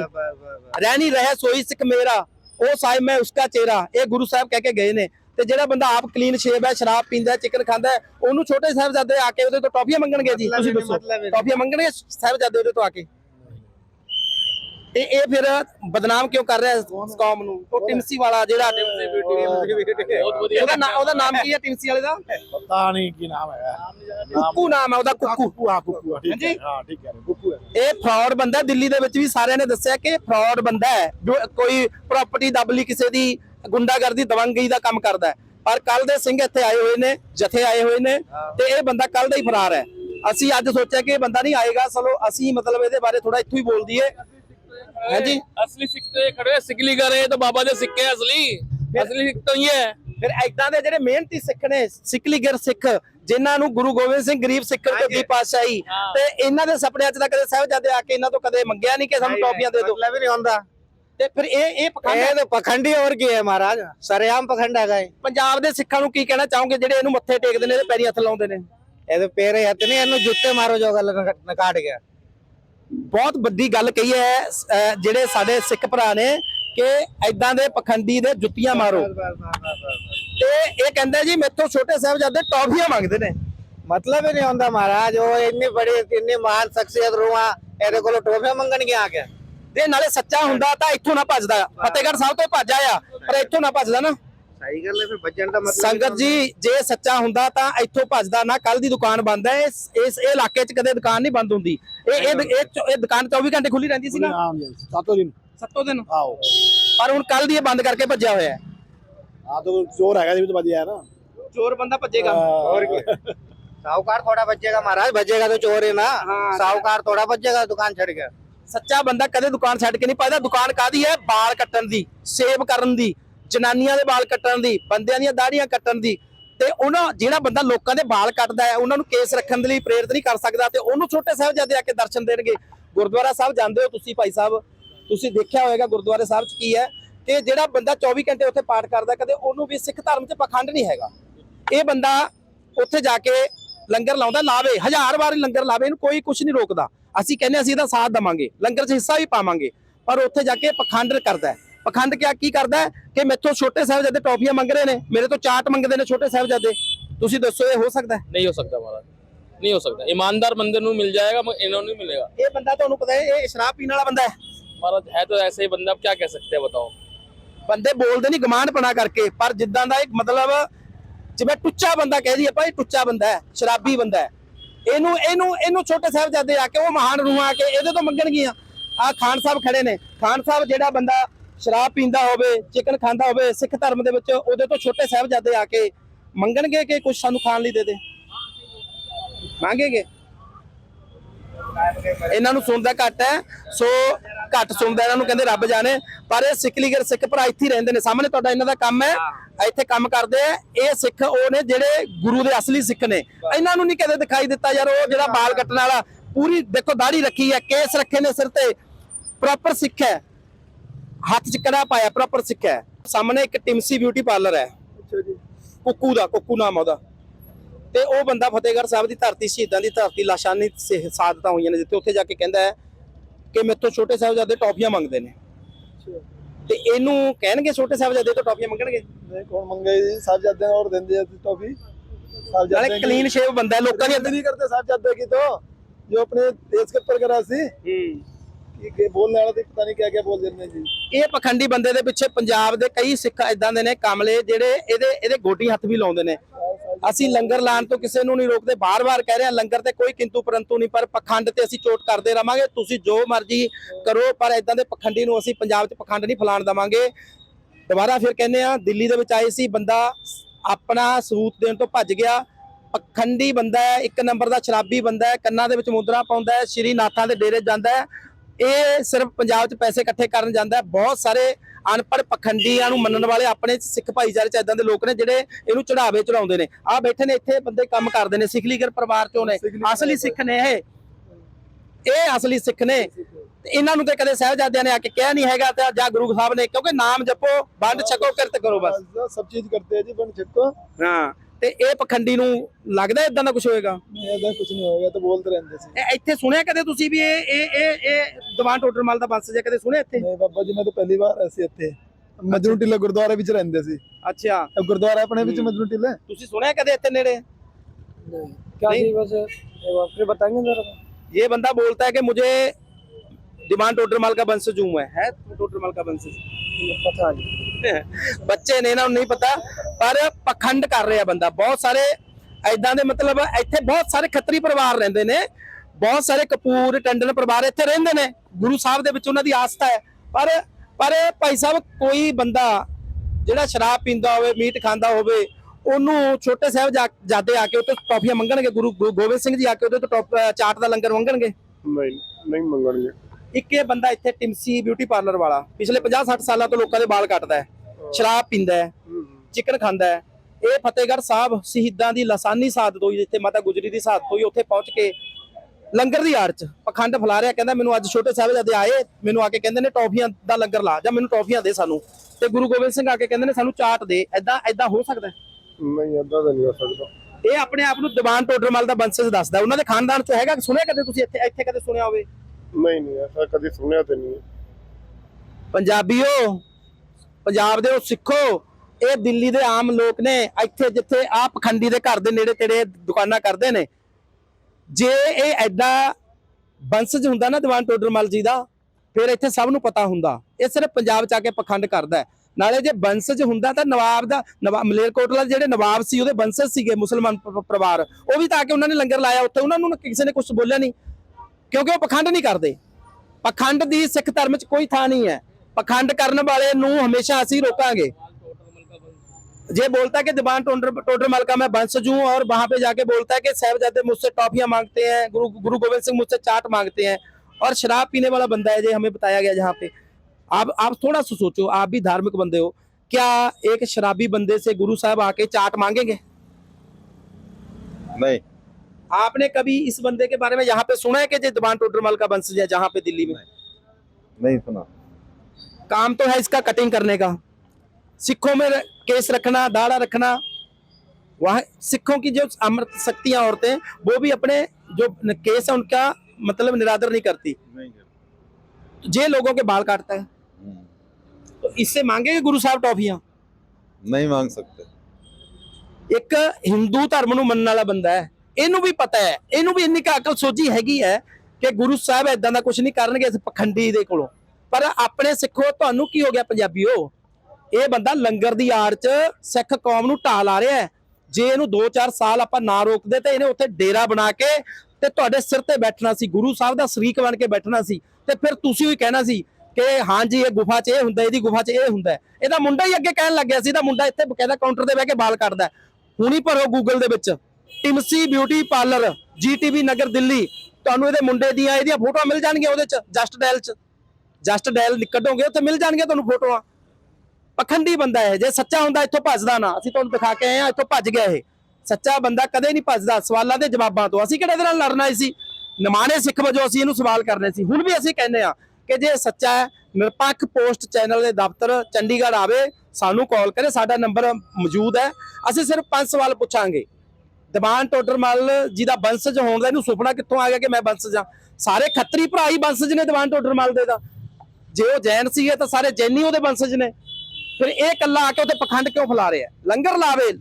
ਰਹਿ ਨਹੀਂ ਰਹਿ ਸੋਈ ਸਿੱਖ ਮੇਰਾ ਉਹ ਸਾਹਿਬ ਮੈਂ ਉਸਕਾ ਚਿਹਰਾ ਇਹ ਗੁਰੂ ਸਾਹਿਬ ਕਹਿ ਕੇ ਗਏ ਨੇ। ਤੇ ਜਿਹੜਾ ਬੰਦਾ ਆਪ ਕਲੀਨ ਸ਼ੇਵ ਹੈ ਸ਼ਰਾਬ ਪੀਂਦਾ ਚਿਕਨ ਖਾਂਦਾ ਉਹਨੂੰ ਛੋਟੇ ਸਾਹਿਬਜ਼ਾਦੇ ਆ ਕੇ ਉਹਦੇ ਤੋਂ ਟੌਫੀਆਂ ਮੰਗਣਗੇ ਜੀ ਤੁਸੀਂ ਦੱਸੋ। ਟੌਫੀਆਂ ਮੰਗਣਗੇ ਸਾਹਿਬਜ਼ਾਦੇ ਉਹਦੇ ਤੋਂ ਆ ਕੇ। ਤੇ ਇਹ ਫਿਰ ਬਦਨਾਮ ਕਿਉਂ ਕਰ ਰਿਹਾ ਇਸ ਕੌਮ ਨੂੰ? ਉਹ ਟਿਮਸੀ ਵਾਲਾ ਜਿਹੜਾ ਉਹਦਾ ਨਾਮ ਉਹਦਾ ਨਾਮ ਕੀ ਹੈ ਟਿਮਸੀ ਵਾਲੇ ਦਾ? ਪਤਾ ਨਹੀਂ ਕੀ ਨਾਮ ਹੈ ਕੁੱਕੂ ਨਾਮ ਹੈ ਉਹਦਾ ਕੁੱਕੂ। ਹਾਂ ਕੁੱਕੂ ਠੀਕ ਹਾਂ ਠੀਕ ਹੈ ਕੁੱਕੂ ਇਹ ਫਰਾਡ ਬੰਦਾ ਦਿੱਲੀ ਦੇ ਵਿੱਚ ਵੀ ਸਾਰਿਆਂ ਨੇ ਦੱਸਿਆ ਕਿ ਫਰਾਡ ਬੰਦਾ ਹੈ। ਕੋਈ ਪ੍ਰਾਪਰਟੀ ਦਬਲੀ ਕਿਸੇ ਦੀ ਗੁੰਡਾਗਰਦੀ ਦਵੰਗਈ ਦਾ ਕੰਮ ਕਰਦਾ ਹੈ। ਪਰ ਕੱਲ ਦੇ ਸਿੰਘ ਇੱਥੇ ਆਏ ਹੋਏ ਨੇ ਜਥੇ ਆਏ ਹੋਏ ਨੇ ਤੇ ਇਹ ਬੰਦਾ ਕੱਲ ਦਾ ਹੀ ਫਰਾਰ ਹੈ। ਅਸੀਂ ਅੱਜ ਸੋਚਿਆ ਕਿ ਇਹ ਬੰਦਾ ਨਹੀਂ ਆਏਗਾ ਚਲੋ ਅਸੀਂ ਮਤਲਬ ਇਹਦੇ ਬਾਰੇ ਥੋੜਾ ਇੱਥੋਂ ਹੀ ਬੋਲ ਦਈਏ ਹਾਂਜੀ? ਅਸਲੀ ਸਿੱਖ ਤੇ ਖੜੇ ਸਿੱਕਲੀ ਕਰ ਤਾਂ ਬਾਬਾ ਦੇ ਸਿੱਕੇ ਅਸਲੀ। ਅਸਲੀ ਸਿੱਖ ਤਾਂ ਹੀ ਹੈ। ਫਿਰ ਐਦਾਂ ਦੇ ਜਿਹੜੇ ਮਿਹਨਤੀ ਸਿੱਖ ਨੇ ਸਿੱਕਲੀਗਰ ਸਿੱਖ ਜਿਨ੍ਹਾਂ ਨੂੰ ਗੁਰੂ ਗੋਬਿੰਦ ਸਿੰਘ ਗਰੀਬ ਸਿੱਖਣ ਤੋਂ ਦੀ ਪਾਸ਼ਾਹੀ ਤੇ ਇਹਨਾਂ ਦੇ ਸੁਪਨਿਆਂ 'ਚ ਤਾਂ ਕਦੇ ਸਹਿਬਜ਼ਾਦੇ ਆ ਕੇ ਇਹਨਾਂ ਤੋਂ ਕਦੇ ਮੰਗਿਆ ਨਹੀਂ ਕਿ ਸਾਨੂੰ ਟੌਫੀਆਂ ਦੇ ਦਿਓ। ਮਤਲਬ ਹੀ ਨਹੀਂ ਹੁੰਦਾ। ਤੇ ਫਿਰ ਇਹ ਇਹ ਪਖੰਡ ਹੈ? ਇਹ ਤਾਂ ਪਖੰਡੀ ਹੋਰ ਕੀ ਹੈ ਮਹਾਰਾਜ ਸਰੇਆਮ ਪਖੰਡ ਹੈਗਾ ਇਹ। ਪੰਜਾਬ ਦੇ ਸਿੱਖਾਂ ਨੂੰ ਕੀ ਕਹਿਣਾ ਚਾਹੋਗੇ ਜਿਹੜੇ ਇਹਨੂੰ ਮੱਥੇ ਟੇਕਦੇ ਨੇ ਤੇ ਪੈਰੀ ਹੱਥ ਲਾਉਂਦੇ ਨੇ? ਇਹਦੇ ਪੇਰੇ ਹੱਥ ਨਹੀਂ ਇਹਨੂੰ ਜੁੱਤੇ ਮਾਰੋ ਜੋ ਗੱਲ ਨਕ- ਨਕਾਟ ਗਿਆ। ਬਹੁਤ ਵੱਡੀ ਗੱਲ ਕਹੀ ਹੈ ਅਹ ਜਿਹੜੇ ਸਾਡੇ ਸਿੱਖ ਭਰਾ ਨੇ ਕਿ ਐਦਾਂ ਦੇ ਪਖੰਡੀ ਦੇ ਜੁੱਤੀਆਂ ਮਾਰੋ। ਤੇ ਇਹ ਕਹਿੰਦੇ ਜੀ ਮੇਥੋਂ ਛੋਟੇ ਸਾਹਿਬਜ਼ਾਦੇ ਟੌਫੀਆਂ ਮੰਗਦੇ ਨੇ। ਮਤਲਬ ਹੀ ਨਹੀਂ ਹੁੰਦਾ ਮਹਾਰਾਜ ਉਹ ਇੰਨੀ ਬੜੀ ਇੰਨੀ ਮਹਾਨ ਸ਼ਖਸੀਅਤ ਰੂਹਾਂ ਇਹਦੇ ਕੋਲੋਂ ਟੋਫੀਆਂ ਮੰਗਣਗੇ ਆ ਕੇ। ਤੇ ਨਾਲੇ ਸੱਚਾ ਹੁੰਦਾ ਤਾਂ ਇੱਥੋਂ ਨਾ ਭੱਜਦਾ ਫਤਿਹਗੜ੍ਹ ਸਾਹਿਬ ਤੋਂ ਭੱਜ ਆਇਆ ਪਰ ਇੱਥੋਂ ਨਾ ਭੱਜਦਾ ਨਾ ਸਹੀ ਗੱਲ ਹੈ ਫਿਰ ਭੱਜਣ ਦਾ ਮਤਲਬ ਸੰਗਤ ਜੀ ਜੇ ਸੱਚਾ ਹੁੰਦਾ ਤਾਂ ਇੱਥੋਂ ਭੱਜਦਾ ਨਾ ਕੱਲ ਦੀ ਦੁਕਾਨ ਬੰਦ ਹੈ ਇਸ ਇਸ ਇਹ ਇਲਾਕੇ 'ਚ ਕਦੇ ਦੁਕਾਨ ਨਹੀਂ ਬੰਦ ਹੁੰਦੀ ਇਹ ਇਹ ਇਹ ਚ- ਇਹ ਦੁਕਾਨ 24 ਘੰਟੇ ਖੁੱਲੀ ਰਹਿੰਦੀ ਸੀ ਨਾ ਨਾਮ ਜੀ ਸਾਤੋਂ ਦਿਨ ਸੱਤੋ ਦਿਨ ਆਓ ਪਰ ਹੁਣ ਕੱਲ ਦੀ ਇਹ ਬੰਦ ਕਰਕੇ ਭੱਜਿਆ ਹੋਇਆ ਹੈ ਆ ਤਾਂ ਚੋਰ ਹੈਗਾ ਜੀ ਤਾਂ ਵਧੀਆ ਹੈ ਨਾ ਚੋਰ ਬੰਦਾ ਭੱਜੇਗਾ और साहूकार थोड़ा बचेगा महाराज बचेगा तो चोर है ना हाँ। साहूकार थोड़ा बचेगा दुकान छड़ के ਸੱਚਾ ਬੰਦਾ ਕਦੇ ਦੁਕਾਨ ਛੱਡ ਕੇ ਨਹੀਂ ਪਾਇਦਾ ਦੁਕਾਨ ਕਾਦੀ ਹੈ? ਵਾਲ ਕੱਟਣ ਦੀ, ਸੇਵ ਕਰਨ ਦੀ, ਜਨਾਨੀਆਂ ਦੇ ਵਾਲ ਕੱਟਣ ਦੀ, ਬੰਦਿਆਂ ਦੀਆਂ ਦਾੜੀਆਂ ਕੱਟਣ ਦੀ। ਤੇ ਉਹਨਾਂ, ਜਿਹੜਾ ਬੰਦਾ ਲੋਕਾਂ ਦੇ ਵਾਲ ਕੱਟਦਾ ਹੈ, ਉਹਨਾਂ ਨੂੰ ਕੇਸ ਰੱਖਣ ਦੇ ਲਈ ਪ੍ਰੇਰਿਤ ਨਹੀਂ ਕਰ ਸਕਦਾ ਤੇ ਉਹਨੂੰ ਛੋਟੇ ਸਾਹਿਬਜ਼ਾਦੇ ਆ ਕੇ ਦਰਸ਼ਨ ਦੇਣਗੇ। ਗੁਰਦੁਆਰਾ ਸਾਹਿਬ ਜਾਂਦੇ ਹੋ ਤੁਸੀਂ ਭਾਈ ਸਾਹਿਬ? ਤੁਸੀਂ ਦੇਖਿਆ ਹੋਵੇਗਾ ਗੁਰਦੁਆਰੇ ਸਾਹਿਬ 'ਚ ਕੀ ਹੈ ਕਿ ਜਿਹੜਾ ਬੰਦਾ 24 ਘੰਟੇ ਉੱਥੇ ਪਾਠ ਕਰਦਾ, ਕਦੇ ਉਹਨੂੰ ਵੀ ਸਿੱਖ ਧਰਮ 'ਚ ਪਖੰਡ ਨਹੀਂ ਹੈਗਾ। ਇਹ ਬੰਦਾ ਉੱਥੇ ਜਾ ਕੇ ਲੰਗਰ ਲਾਉਂਦਾ, ਲਾਵੇ, ਹਜ਼ਾਰ ਵਾਰ ਲੰਗਰ ਲਾਵੇ, ਇਹਨੂੰ ਕੋਈ ਕੁਝ ਨਹੀਂ ਰੋਕਦਾ। ਅਸੀਂ ਕਹਿੰਦੇ ਅਸੀਂ ਇਹਦਾ ਸਾਥ ਦਵਾਂਗੇ ਲੰਗਰ 'ਚ ਹਿੱਸਾ ਵੀ ਪਾਵਾਂਗੇ ਪਰ ਉੱਥੇ ਜਾ ਕੇ ਪਖੰਡ ਕਰਦਾ ਪਖੰਡ ਕਿਆ ਕੀ ਕਰਦਾ ਕਿ ਮੈਥੋਂ ਛੋਟੇ ਸਾਹਿਬਜ਼ਾਦੇ ਟੌਫੀਆਂ ਮੰਗ ਰਹੇ ਨੇ ਮੇਰੇ ਤੋਂ ਚਾਟ ਮੰਗਦੇ ਨੇ ਛੋਟੇ ਸਾਹਿਬਜ਼ਾਦੇ। ਤੁਸੀਂ ਦੱਸੋ ਇਹ ਹੋ ਸਕਦਾ ਨਹੀਂ ਹੋ ਸਕਦਾ ਮਹਾਰਾਜ ਨਹੀਂ ਹੋ ਸਕਦਾ। ਇਮਾਨਦਾਰ ਬੰਦੇ ਨੂੰ ਮਿਲ ਜਾਏਗਾ ਪਰ ਇਹਨਾਂ ਨੂੰ ਮਿਲੇਗਾ। ਇਹ ਬੰਦਾ ਤੁਹਾਨੂੰ ਪਤਾ ਹੈ ਇਹ ਸ਼ਰਾਬ ਪੀਣ ਵਾਲਾ ਬੰਦਾ ਹੈ। ਮਹਾਰਾਜ ਹੈ ਤਾਂ ਐਸੇ ਹੀ ਬੰਦਾ ਆਪ ਕਹਿ ਸਕਤੇ ਹੋ ਬਤਾਓ। ਬੰਦੇ ਬੋਲਦੇ ਨਹੀਂ ਗਮਾਨ ਪਣਾ ਕਰਕੇ ਪਰ ਜਿੱਦਾਂ ਦਾ ਇੱਕ ਮਤਲਬ ਜਿਵੇਂ ਟੁੱਚਾ ਬੰਦਾ ਕਹਿ ਦਈਏ ਆਪਾਂ ਇਹ ਟੁੱਚਾ ਬੰਦਾ ਹੈ ਸ਼ਰਾਬੀ ਬੰਦਾ ਹੈ। ਇਹਨੂੰ ਇਹਨੂੰ ਇਹਨੂੰ ਛੋਟੇ ਸਾਹਿਬਜ਼ਾਦੇ ਆ ਕੇ ਉਹ ਮਹਾਨ ਰੂਹਾਂ ਆ ਕੇ ਇਹਦੇ ਤੋਂ ਮੰਗਣਗੀਆਂ ਆ ਖਾਨ ਸਾਹਿਬ ਖੜੇ ਨੇ। ਖਾਨ ਸਾਹਿਬ ਜਿਹੜਾ ਬੰਦਾ ਸ਼ਰਾਬ ਪੀਂਦਾ ਹੋਵੇ, ਚਿਕਨ ਖਾਂਦਾ ਹੋਵੇ, ਸਿੱਖ ਧਰਮ ਦੇ ਵਿੱਚ ਉਹਦੇ ਤੋਂ ਛੋਟੇ ਸਾਹਿਬਜ਼ਾਦੇ ਆ ਕੇ ਮੰਗਣਗੇ ਕਿ ਕੁਝ ਸਾਨੂੰ ਖਾਣ ਲਈ ਦੇ ਦੇ? ਮੰਗੇਗੇ? ਇਹਨਾਂ ਨੂੰ ਸੁਣਦਾ ਘੱਟ ਹੈ। ਸੋ ਘੱਟ ਸੁਣਦਾ ਇਹਨਾਂ ਨੂੰ ਕਹਿੰਦੇ ਰੱਬ ਜਾਣੇ। ਪਰ ਇਹ ਸਿੱਖ ਲੀਗਰ, ਸਿੱਖ ਭਰਾ ਇੱਥੇ ਰਹਿੰਦੇ ਨੇ। ਸਾਹਮਣੇ ਤੁਹਾਡਾ ਇਹਨਾਂ ਦਾ ਕੰਮ ਹੈ। ਇੱਥੇ ਕੰਮ ਕਰਦੇ ਆ ਇਹ ਸਿੱਖ ਉਹ ਨੇ ਜਿਹੜੇ ਗੁਰੂ ਦੇ ਅਸਲੀ ਸਿੱਖ ਨੇ। ਇਹਨਾਂ ਨੂੰ ਨਹੀਂ ਕਦੇ ਦਿਖਾਈ ਦਿੱਤਾ ਯਾਰ ਉਹ ਜਿਹੜਾ ਬਾਲ ਕੱਟਣ ਵਾਲਾ ਪੂਰੀ ਦੇਖੋ ਦਾੜੀ ਰੱਖੀ ਹੈ ਕੇਸ ਰੱਖੇ ਨੇ ਸਿਰ ਤੇ। ਪ੍ਰੋਪਰ ਸਿੱਖ ਹੈ। ਹੱਥ 'ਚ ਕੜਾ ਪਾਇਆ ਪ੍ਰੋਪਰ ਸਿੱਖ ਹੈ। ਸਾਹਮਣੇ ਇੱਕ ਟਿਮਸੀ ਬਿਊਟੀ ਪਾਰਲਰ ਹੈ। ਕੁੱਕੂ ਦਾ ਕੁੱਕੂ ਨਾਮ ਉਹਦਾ। ਤੇ ਉਹ ਬੰਦਾ ਫਤਿਹਗੜ੍ਹ ਸਾਹਿਬ ਦੀ ਧਰਤੀ ਸ਼ਹੀਦਾਂ ਦੀ ਧਰਤੀ ਲਾਸ਼ਾਨੀ ਸਾਦਤਾਂ ਹੋਈਆਂ ਨੇ ਜਿੱਥੇ ਉੱਥੇ ਜਾ ਕੇ ਕਹਿੰਦਾ ਹੈ ਕਿ ਮੇਥੋਂ ਛੋਟੇ ਸਾਹਿਬਜ਼ਾਦੇ ਟੌਫੀਆਂ ਮੰਗਦੇ ਨੇ। ਤੇ ਇਹਨੂੰ ਕਹਿਣਗੇ ਛੋਟੇ ਸਾਹਿਬਜ਼ਾਦੇ ਤੋਂ ਟੌਫੀਆਂ ਮੰਗਣਗੇ ਨਹੀਂ ਕੌਣ ਮੰਗੇ ਜੀ ਸਾਹਿਬਜ਼ਾਦੇ और देंगे जी टॉफी ਨਾਲੇ ਸਾਹਿਬਜ਼ਾਦੇ ਕਲੀਨ ਸ਼ੇਵ ਬੰਦਾ ਹੈ, ਲੋਕਾਂ ਦੀਆਂ नहीं करते ਸਾਹਿਬਜ਼ਾਦੇ की तो जो अपने देश के ऊपर करा सी कि कि बोलने वाला तो पता नहीं क्या क्या बोल देने जी ਇਹ ਪਖੰਡੀ ਬੰਦੇ ਦੇ ਪਿੱਛੇ ਪੰਜਾਬ ਦੇ ਕਈ ਸਿੱਖ ਇਦਾਂ ਦੇ ਨੇ ਕਾਮਲੇ ਜਿਹੜੇ ਇਹਦੇ ਇਹਦੇ ਗੋਡੀ ਹੱਥ ਵੀ ਲਾਉਂਦੇ ਨੇ ਅਸੀਂ ਲੰਗਰ ਲਾਣ ਤੋਂ ਕਿਸੇ ਨੂੰ ਨਹੀਂ ਰੋਕਦੇ, ਬਾਰ-ਬਾਰ ਕਹਿ ਰਹੇ ਹਾਂ, ਲੰਗਰ ਤੇ ਕੋਈ ਕਿੰਤੂ ਪਰੰਤੂ ਨਹੀਂ, ਪਰ ਪਖੰਡ ਤੇ ਅਸੀਂ ਚੋਟ ਕਰਦੇ ਰਵਾਂਗੇ। ਤੁਸੀਂ ਜੋ ਮਰਜ਼ੀ ਕਰੋ, ਪਰ ਇਦਾਂ ਦੇ ਪਖੰਡੀ ਨੂੰ ਅਸੀਂ ਪੰਜਾਬ 'ਚ ਪਖੰਡ ਨਹੀਂ ਫਲਾਣ ਦਵਾਂਗੇ। ਦੁਬਾਰਾ ਫਿਰ ਕਹਿੰਦੇ ਆ ਦਿੱਲੀ ਦੇ ਵਿੱਚ ਆਏ ਸੀ, ਬੰਦਾ ਆਪਣਾ ਸਬੂਤ ਦੇਣ ਤੋਂ ਭੱਜ ਗਿਆ। ਪਖੰਡੀ ਬੰਦਾ ਹੈ, ਇੱਕ ਨੰਬਰ ਦਾ ਸ਼ਰਾਬੀ ਬੰਦਾ ਹੈ, ਕੰਨਾਂ ਦੇ ਵਿੱਚ ਮੁੰਦਰਾ ਪਾਉਂਦਾ ਹੈ, ਸ਼੍ਰੀ ਨਾਥਾਂ ਦੇ ਡੇਰੇ ਜਾਂਦਾ ਹੈ। ਇਹ ਸਿਰਫ ਪੰਜਾਬ 'ਚ ਪੈਸੇ ਇਕੱਠੇ ਕਰਨ ਜਾਂਦਾ ਬਹੁਤ ਸਾਰੇ ਅਨਪੜ ਪਖੰਡੀਆਂ ਨੂੰ ਮੰਨਣ ਵਾਲੇ ਆਪਣੇ ਸਿੱਖ ਭਾਈਚਾਰੇ 'ਚ ਇਦਾਂ ਦੇ ਲੋਕ ਨੇ ਜਿਹੜੇ ਇਹਨੂੰ ਚੜਾਵੇ ਚੜਾਉਂਦੇ ਨੇ। ਆ ਬੈਠੇ ਨੇ ਇੱਥੇ ਬੰਦੇ ਕੰਮ ਕਰਦੇ ਨੇ ਸਿੱਖ ਲੀਗਰ ਪਰਿਵਾਰ 'ਚੋਂ ਨੇ। ਅਸਲੀ ਸਿੱਖ ਨੇ ਇਹ। ਇਹ ਅਸਲੀ ਸਿੱਖ ਨੇ। ਇਹਨਾਂ ਨੂੰ ਤੇ ਕਦੇ ਸਹਿਬਜ਼ਾਦਿਆਂ ਨੇ ਆ ਕੇ ਕਿਹਾ ਨਹੀਂ ਹੈਗਾ ਤੇ ਜਾਂ ਗੁਰੂ ਸਾਹਿਬ ਨੇ ਕਿਉਂਕਿ ਨਾਮ ਜਪੋ ਬੰਦ ਛਕੋ ਕਿਰਤ ਕਰੋ ਬਸ। ਸਭ ਚੀਜ਼ ਕਰਦੇ ਆ ਜੀ ਵੰਡ ਛਕੋ। ਹਾਂ। ਤੇ ਇਹ ਪਖੰਡੀ ਨੂੰ ਲੱਗਦਾ ਇਦਾਂ ਦਾ ਕੁਝ ਹੋਏਗਾ ऐसा कुछ नहीं होगा तो बोलते रहते सी ਇਹ ਇੱਥੇ ਸੁਣਿਆ ਕਦੇ ਤੁਸੀਂ ਵੀ ਇਹ ਇਹ ਇਹ ਇਹ ਦੀਵਾਨ ਟੋਡਰਮਲ ਦਾ ਬੰਸ ਜੇ ਕਦੇ ਸੁਣਿਆ ਇੱਥੇ नहीं बाबा जी मैं तो पहली बार ऐसे थे ਮਜਨੂ ਟਿੱਲਾ ਗੁਰਦੁਆਰਾ ਵਿੱਚ ਰਹਿੰਦੇ ਸੀ ਅੱਛਾ ਇਹ ਗੁਰਦੁਆਰਾ ਆਪਣੇ ਵਿੱਚ ਹੂੰ। ਮਜਨੂ ਟਿੱਲਾ ਤੁਸੀਂ ਸੁਣਿਆ ਕਦੇ ਇੱਥੇ ਨੇੜੇ क्या नहीं। जी वैसे ये आपने बताएंगे जरा ये बंदा बोलता है कि मुझे डिमांड टोडरमल का वंशज हूं मैं है टोडरमल का वंशज पता नहीं ਬੱਚੇ ਨੇ ਇਹਨਾਂ ਨੂੰ ਨਹੀਂ ਪਤਾ, ਪਰ ਪਖੰਡ ਕਰ ਰਿਹਾ ਬੰਦਾ। ਬਹੁਤ ਸਾਰੇ ਐਦਾਂ ਦੇ ਮਤਲਬ ਇੱਥੇ ਬਹੁਤ ਸਾਰੇ ਖੱਤਰੀ ਪਰਿਵਾਰ ਰਹਿੰਦੇ ਨੇ, ਬਹੁਤ ਸਾਰੇ ਕਪੂਰ, ਟੰਡਨ ਪਰਿਵਾਰ ਇੱਥੇ ਰਹਿੰਦੇ ਨੇ। ਗੁਰੂ ਸਾਹਿਬ ਦੇ ਵਿੱਚ ਉਹਨਾਂ ਦੀ ਆਸਥਾ ਹੈ। ਪਰ ਪਰ ਭਾਈ ਸਾਹਿਬ, ਕੋਈ ਬੰਦਾ ਜਿਹੜਾ ਸ਼ਰਾਬ ਪੀਂਦਾ ਹੋਵੇ, ਮੀਟ ਖਾਂਦਾ ਹੋਵੇ, ਉਹਨੂੰ ਛੋਟੇ ਸਾਹਿਬ ਜਾਦੇ ਆ ਕੇ ਉੱਤੇ ਟੌਫੀਆਂ ਮੰਗਣਗੇ, ਗੁਰੂ ਗੁਰੂ ਗੋਬਿੰਦ ਸਿੰਘ ਜੀ ਆ ਕੇ ਉਹਦੇ ਤੋਂ ਚਾਟ ਦਾ ਲੰਗਰ ਮੰਗਣਗੇ? ਨਹੀਂ ਨਹੀਂ ਮੰਗਣਗੇ। ਇੱਕ ਇਹ ਬੰਦਾ ਇੱਥੇ ਟਿਮਸੀ ਬਿਊਟੀ ਪਾਰਲਰ ਵਾਲਾ ਪਿਛਲੇ 50 60 ਸਾਲਾਂ ਤੋਂ ਲੋਕਾਂ ਦੇ ਵਾਲ ਕੱਟਦਾ ਹੈ ਸ਼ਰਾਬ ਪੀਂਦਾ ਹੈ ਚਿਕਨ ਖਾਂਦਾ ਹੈ। ਇਹ ਫਤਿਹਗੜ੍ਹ ਸਾਹਿਬ ਸ਼ਹੀਦਾਂ ਦੀ ਲਸਾਨੀ ਸ਼ਹਾਦਤ ਹੋਈ ਜਿੱਥੇ ਮਾਤਾ ਗੁਜਰੀ ਦੀ ਸ਼ਹਾਦਤ ਹੋਈ ਉੱਥੇ ਪਹੁੰਚ ਕੇ ਲੰਗਰ ਦੀ ਆੜ ਚ ਪਖੰਡ ਫੈਲਾ ਰਿਹਾ ਕਹਿੰਦਾ ਮੈਨੂੰ ਅੱਜ ਛੋਟੇ ਸਾਹਿਬਜ਼ਾਦੇ ਆਏ ਮੈਨੂੰ ਆ ਕੇ ਕਹਿੰਦੇ ਨੇ ਟੌਫੀਆਂ ਦਾ ਲੰਗਰ ਲਾ ਜਾਂ ਮੈਨੂੰ ਟੌਫੀਆਂ ਦੇ ਸਾਨੂੰ। ਤੇ ਗੁਰੂ ਗੋਬਿੰਦ ਸਿੰਘ ਆ ਕੇ ਕਹਿੰਦੇ ਨੇ ਸਾਨੂੰ ਚਾਟ ਦੇ ਐਦਾਂ ਐਦਾਂ ਹੋ ਸਕਦਾ? ਨਹੀਂ ਏਦਾਂ ਤਾਂ ਨਹੀਂ ਹੋ ਸਕਦਾ। ਇਹ ਆਪਣੇ ਆਪ ਨੂੰ ਦੀਵਾਨ ਟੋਡਰਮਲ ਦਾ ਬੰਸਜ ਦੱਸਦਾ ਉਹਨਾਂ ਦੇ ਖਾਨਦਾਨ ਚ ਹੈਗਾ ਸੁਣਿਆ ਕਦੇ ਤੁਸੀਂ ਇੱਥੇ ਇੱਥੇ ਕਦੇ ਸੁਣਿਆ ਹੋਵੇ? ਨਹੀਂ ਨਹੀਂ, ਐਸਾ ਕਦੀ ਸੁਣਿਆ ਤੇ ਨਹੀਂ। ਪੰਜਾਬੀਓ, ਪੰਜਾਬ ਦੇ ਉਹ ਸਿੱਖੋ, ਇਹ ਦਿੱਲੀ ਦੇ ਆਮ ਲੋਕ ਨੇ, ਇੱਥੇ ਜਿੱਥੇ ਆ ਪਖੰਡੀ ਦੇ ਘਰ ਦੇ ਨੇੜੇ ਤੇੜੇ ਦੁਕਾਨਾਂ ਕਰਦੇ ਨੇ। ਜੇ ਇਹ ਐਡਾ ਬੰਸਜ ਹੁੰਦਾ ਨਾ ਦੀਵਾਨ ਟੋਡਰਮਲ ਜੀ ਦਾ, ਫਿਰ ਇੱਥੇ ਸਭ ਨੂੰ ਪਤਾ ਹੁੰਦਾ। ਇਹ ਸਿਰਫ ਪੰਜਾਬ ਚ ਆ ਕੇ ਪਖੰਡ ਕਰਦਾ ਨਾਲੇ ਜੇ ਬੰਸਜ ਹੁੰਦਾ ਤਾਂ ਨਵਾਬ ਦਾ, ਨਵਾਬ ਮਲੇਰਕੋਟਲਾ ਦੇ ਜਿਹੜੇ ਨਵਾਬ ਸੀ, ਉਹਦੇ ਬੰਸਜ ਸੀਗੇ ਮੁਸਲਮਾਨ ਪਰਿਵਾਰ। ਉਹ ਵੀ ਤਾਂ ਆ ਕੇ ਉਹਨਾਂ ਨੇ ਲੰਗਰ ਲਾਇਆ ਉੱਥੇ, ਉਹਨਾਂ ਨੂੰ ਕਿਸੇ ਨੇ ਕੁਝ ਬੋਲਿਆ ਨਹੀਂ। ਕਿਉਂਕਿ ਉਹ ਪਖੰਡ ਨਹੀਂ ਕਰਦੇ ਪਖੰਡ ਦੀ ਸਿੱਖ ਧਰਮ 'ਚ ਕੋਈ ਥਾਂ ਨਹੀਂ ਹੈ ਪਖੰਡ ਕਰਨ ਵਾਲੇ ਨੂੰ ਹਮੇਸ਼ਾ ਅਸੀਂ ਰੋਕਾਂਗੇ ये बोलता है कि दीवान टोडर मल का मैं वंशज हूँ और वहां पे जाके बोलता है कि साहबजादे मुझसे टॉफियां मांगते हैं गुरु गुरु गोविंद सिंह मुझसे चाट मांगते हैं और शराब पीने वाला बंदा है ये हमें बताया गया यहाँ पे आप आप थोड़ा सा सोचो आप भी धार्मिक बंदे हो क्या एक शराबी बंदे से गुरु साहब आके चाट मांगेंगे नहीं आपने कभी इस बंदे के बारे में यहाँ पे सुना है कि ये दीवान टोडरमल का वंशज है जहाँ पे दिल्ली में नहीं सुना काम तो है इसका कटिंग करने का सिखों में र- केस रखना दाढ़ा रखना वह सिखों की जो अमृत शक्तियां औरतें वो भी अपने जो न- केस है उनका मतलब निरादर नहीं करती नहीं जे लोगों के बाल काटता है हम्म, तो इससे मांगेंगे गुरु साहब टॉफियां नहीं मांग सकते ਇੱਕ ਹਿੰਦੂ ਧਰਮ ਨੂੰ ਮੰਨਣ ਵਾਲਾ ਬੰਦਾ ਹੈ ਇਹਨੂੰ ਵੀ ਪਤਾ ਹੈ, ਇਹਨੂੰ ਵੀ ਇੰਨੀ ਕੁ ਅਕਲ ਸੋਝੀ ਹੈਗੀ ਹੈ ਕਿ ਗੁਰੂ ਸਾਹਿਬ ਐਦਾਂ ਦਾ ਕੁਝ ਨਹੀਂ ਕਰਨਗੇ ਇਸ ਪਖੰਡੀ ਦੇ ਕੋਲੋਂ। ਪਰ ਆਪਣੇ ਸਿੱਖੋ, ਤੁਹਾਨੂੰ ਕੀ ਹੋ ਗਿਆ ਪੰਜਾਬੀਓ? ਇਹ ਬੰਦਾ ਲੰਗਰ ਦੀ ਆੜ 'ਚ ਸਿੱਖ ਕੌਮ ਨੂੰ ਢਾਲ ਆ ਰਿਹਾ ਹੈ। ਜੇ ਇਹਨੂੰ 2-4 ਸਾਲ ਆਪਾਂ ਨਾ ਰੋਕਦੇ ਤੇ ਇਹਨੇ ਉੱਥੇ ਡੇਰਾ ਬਣਾ ਕੇ ਤੇ ਤੁਹਾਡੇ ਸਿਰ ਤੇ ਬੈਠਣਾ ਸੀ, ਗੁਰੂ ਸਾਹਿਬ ਦਾ ਸ਼ਰੀਕ ਬਣ ਕੇ ਬੈਠਣਾ ਸੀ ਤੇ ਫਿਰ ਤੁਸੀਂ ਵੀ ਕਹਿਣਾ ਸੀ ਕਿ ਹਾਂਜੀ ਇਹ ਗੁਫਾ 'ਚ ਇਹ ਹੁੰਦਾ, ਇਹਦੀ ਗੁਫਾ 'ਚ ਇਹ ਹੁੰਦਾ। ਇਹਦਾ ਮੁੰਡਾ ਹੀ ਅੱਗੇ ਕਹਿਣ ਲੱਗਿਆ ਸੀ, ਇਹਦਾ ਮੁੰਡਾ ਇੱਥੇ ਬਕਾਇਦਾ ਕਾਊਂਟਰ ਤੇ ਬਹਿ ਕੇ ਬਾਲ ਕੱਟਦਾ ਹੈ। ਹੁਣੀ ਭਰੋ ਗੂਗਲ ਦੇ ਵਿੱਚ। Timsy beauty parlour GTB Nagar Delhi. ਤੁਹਾਨੂੰ ਇਹਦੇ ਮੁੰਡੇ ਦੀਆਂ ਇਹਦੀਆਂ ਫੋਟੋਆਂ ਮਿਲ ਜਾਣਗੀਆਂ ਉਹਦੇ ਚ ਜਸਟ ਡਾਇਲ ਚ। ਜਸਟ ਡਾਇਲ ਕੱਢੋਗੇ, ਉੱਥੇ ਮਿਲ ਜਾਣਗੀਆਂ ਤੁਹਾਨੂੰ ਫੋਟੋਆਂ। ਪਖੰਡੀ ਬੰਦਾ ਹੈ ਜੇ ਸੱਚਾ ਹੁੰਦਾ ਇੱਥੋਂ ਭੱਜਦਾ ਨਾ। ਅਸੀਂ ਤੁਹਾਨੂੰ ਦਿਖਾ ਕੇ ਆਏ ਆ ਇੱਥੋਂ ਭੱਜ ਗਿਆ ਇਹ। ਸੱਚਾ ਬੰਦਾ ਕਦੇ ਨਹੀਂ ਭੱਜਦਾ ਸਵਾਲਾਂ ਦੇ ਜਵਾਬਾਂ ਤੋਂ। ਅਸੀਂ ਕਿਹੜੇ ਇਹਦੇ ਨਾਲ ਲੜਨਾ ਆਏ ਸੀ? ਨਿਮਾਣੇ ਸਿੱਖ ਵਜੋਂ ਅਸੀਂ ਇਹਨੂੰ ਸਵਾਲ ਕਰਨੇ ਸੀ। ਹੁਣ ਵੀ ਅਸੀਂ ਕਹਿੰਦੇ ਆ ਕਿ ਜੇ ਸੱਚਾ ਹੈ, ਨਿਰਪੱਖ ਪੋਸਟ ਚੈਨਲ ਦੇ ਦਫ਼ਤਰ ਚੰਡੀਗੜ੍ਹ ਆਵੇ, ਸਾਨੂੰ ਕਾਲ ਕਰੇ, ਸਾਡਾ ਨੰਬਰ ਮੌਜੂਦ ਹੈ। ਅਸੀਂ ਸਿਰਫ ਪੰਜ ਸਵਾਲ ਪੁੱਛਾਂਗੇ। ਦੀਵਾਨ ਟੋਡਰਮਲ ਜੀ ਦਾ ਬੰਸਜ ਹੋਣ ਦਾ ਇਹਨੂੰ ਸੁਪਨਾ ਕਿੱਥੋਂ ਆ ਗਿਆ ਕਿ ਮੈਂ ਬੰਸਜ ਆ ਸਾਰੇ ਖੱਤਰੀ ਭਰਾ ਹੀ ਬੰਸਜ ਨੇ ਦੀਵਾਨ ਟੋਡਰਮਲ ਦੇ ਦਾ। ਜੇ ਉਹ ਜੈਨ ਸੀਗੇ ਤਾਂ ਸਾਰੇ ਜੈਨੀ ਉਹਦੇ ਵੰਸ਼ਜ ਨੇ। ਫਿਰ ਇਹ ਕੱਲਾ ਆ ਕੇ ਉਹਦੇ ਪਖੰਡ ਕਿਉਂ ਫੈਲਾ ਰਿਹਾ? ਲੰਗਰ ਲਾਵੇ।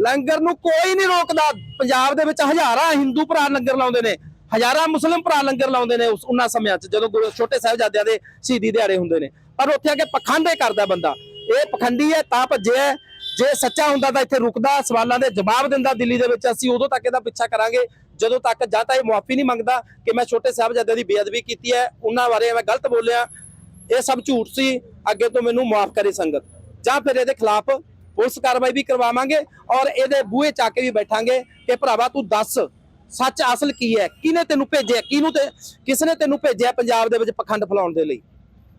ਲੰਗਰ ਨੂੰ ਕੋਈ ਨਹੀਂ ਰੋਕਦਾ। ਪੰਜਾਬ ਦੇ ਵਿੱਚ ਹਜ਼ਾਰਾਂ ਹਿੰਦੂ ਭਰਾ ਲੰਗਰ ਲਾਉਂਦੇ ਨੇ। ਹਜ਼ਾਰਾਂ ਮੁਸਲਿਮ ਭਰਾ ਲੰਗਰ ਲਾਉਂਦੇ ਨੇ ਉਸ ਉਹਨਾਂ ਸਮਿਆਂ 'ਚ, ਜਦੋਂ ਗੁਰੂ ਛੋਟੇ ਸਾਹਿਬਜ਼ਾਦਿਆਂ ਦੇ ਸ਼ਹੀਦੀ ਦਿਹਾੜੇ ਹੁੰਦੇ ਨੇ। ਪਰ ਉੱਥੇ ਆ ਕੇ ਪਖੰਡ ਕਰਦਾ ਬੰਦਾ। ਇਹ ਪਖੰਡੀ ਹੈ, ਤਾਂ ਭੱਜਿਆ ਹੈ। ਜੇ ਸੱਚਾ ਹੁੰਦਾ ਤਾਂ ਇੱਥੇ ਰੁਕਦਾ, ਸਵਾਲਾਂ ਦੇ ਜਵਾਬ ਦਿੰਦਾ ਦਿੱਲੀ ਦੇ ਵਿੱਚ। ਅਸੀਂ ਉਦੋਂ ਤੱਕ ਇਹਦਾ ਪਿੱਛਾ ਕਰਾਂਗੇ, ਜਦੋਂ ਤੱਕ ਜਾਂ ਤਾਂ ਇਹ ਮੁਆਫੀ ਨਹੀਂ ਮੰਗਦਾ ਕਿ ਮੈਂ ਛੋਟੇ ਸਾਹਿਬਜ਼ਾਦਿਆਂ ਦੀ ਬੇਅਦਬੀ ਕੀਤੀ ਹੈ। ਉਹਨਾਂ ਬਾਰੇ ਮੈਂ ਗਲਤ ਬੋਲਿਆ। ਇਹ ਸਭ ਝੂਠ ਸੀ। ਅੱਗੇ ਤੋਂ ਮੈਨੂੰ ਮਾਫ ਕਰੇ ਸੰਗਤ। ਜਾਂ ਫਿਰ ਇਹਦੇ ਖਿਲਾਫ ਪੁਲਿਸ ਕਾਰਵਾਈ ਵੀ ਕਰਵਾਵਾਂਗੇ ਔਰ ਇਹਦੇ ਬੂਹੇ ਚਾ ਕੇ ਵੀ ਬੈਠਾਂਗੇ ਕਿ ਭਰਾਵਾ ਤੂੰ ਦੱਸ, ਸੱਚ ਅਸਲ ਕੀ ਹੈ? ਕਿਹਨੇ ਤੈਨੂੰ ਭੇਜਿਆ? ਕਿਹਨੂੰ ਤੇ ਕਿਸ ਨੇ ਤੈਨੂੰ ਭੇਜਿਆ ਪੰਜਾਬ ਦੇ ਵਿੱਚ ਪਖੰਡ ਫੈਲਾਉਣ ਦੇ ਲਈ?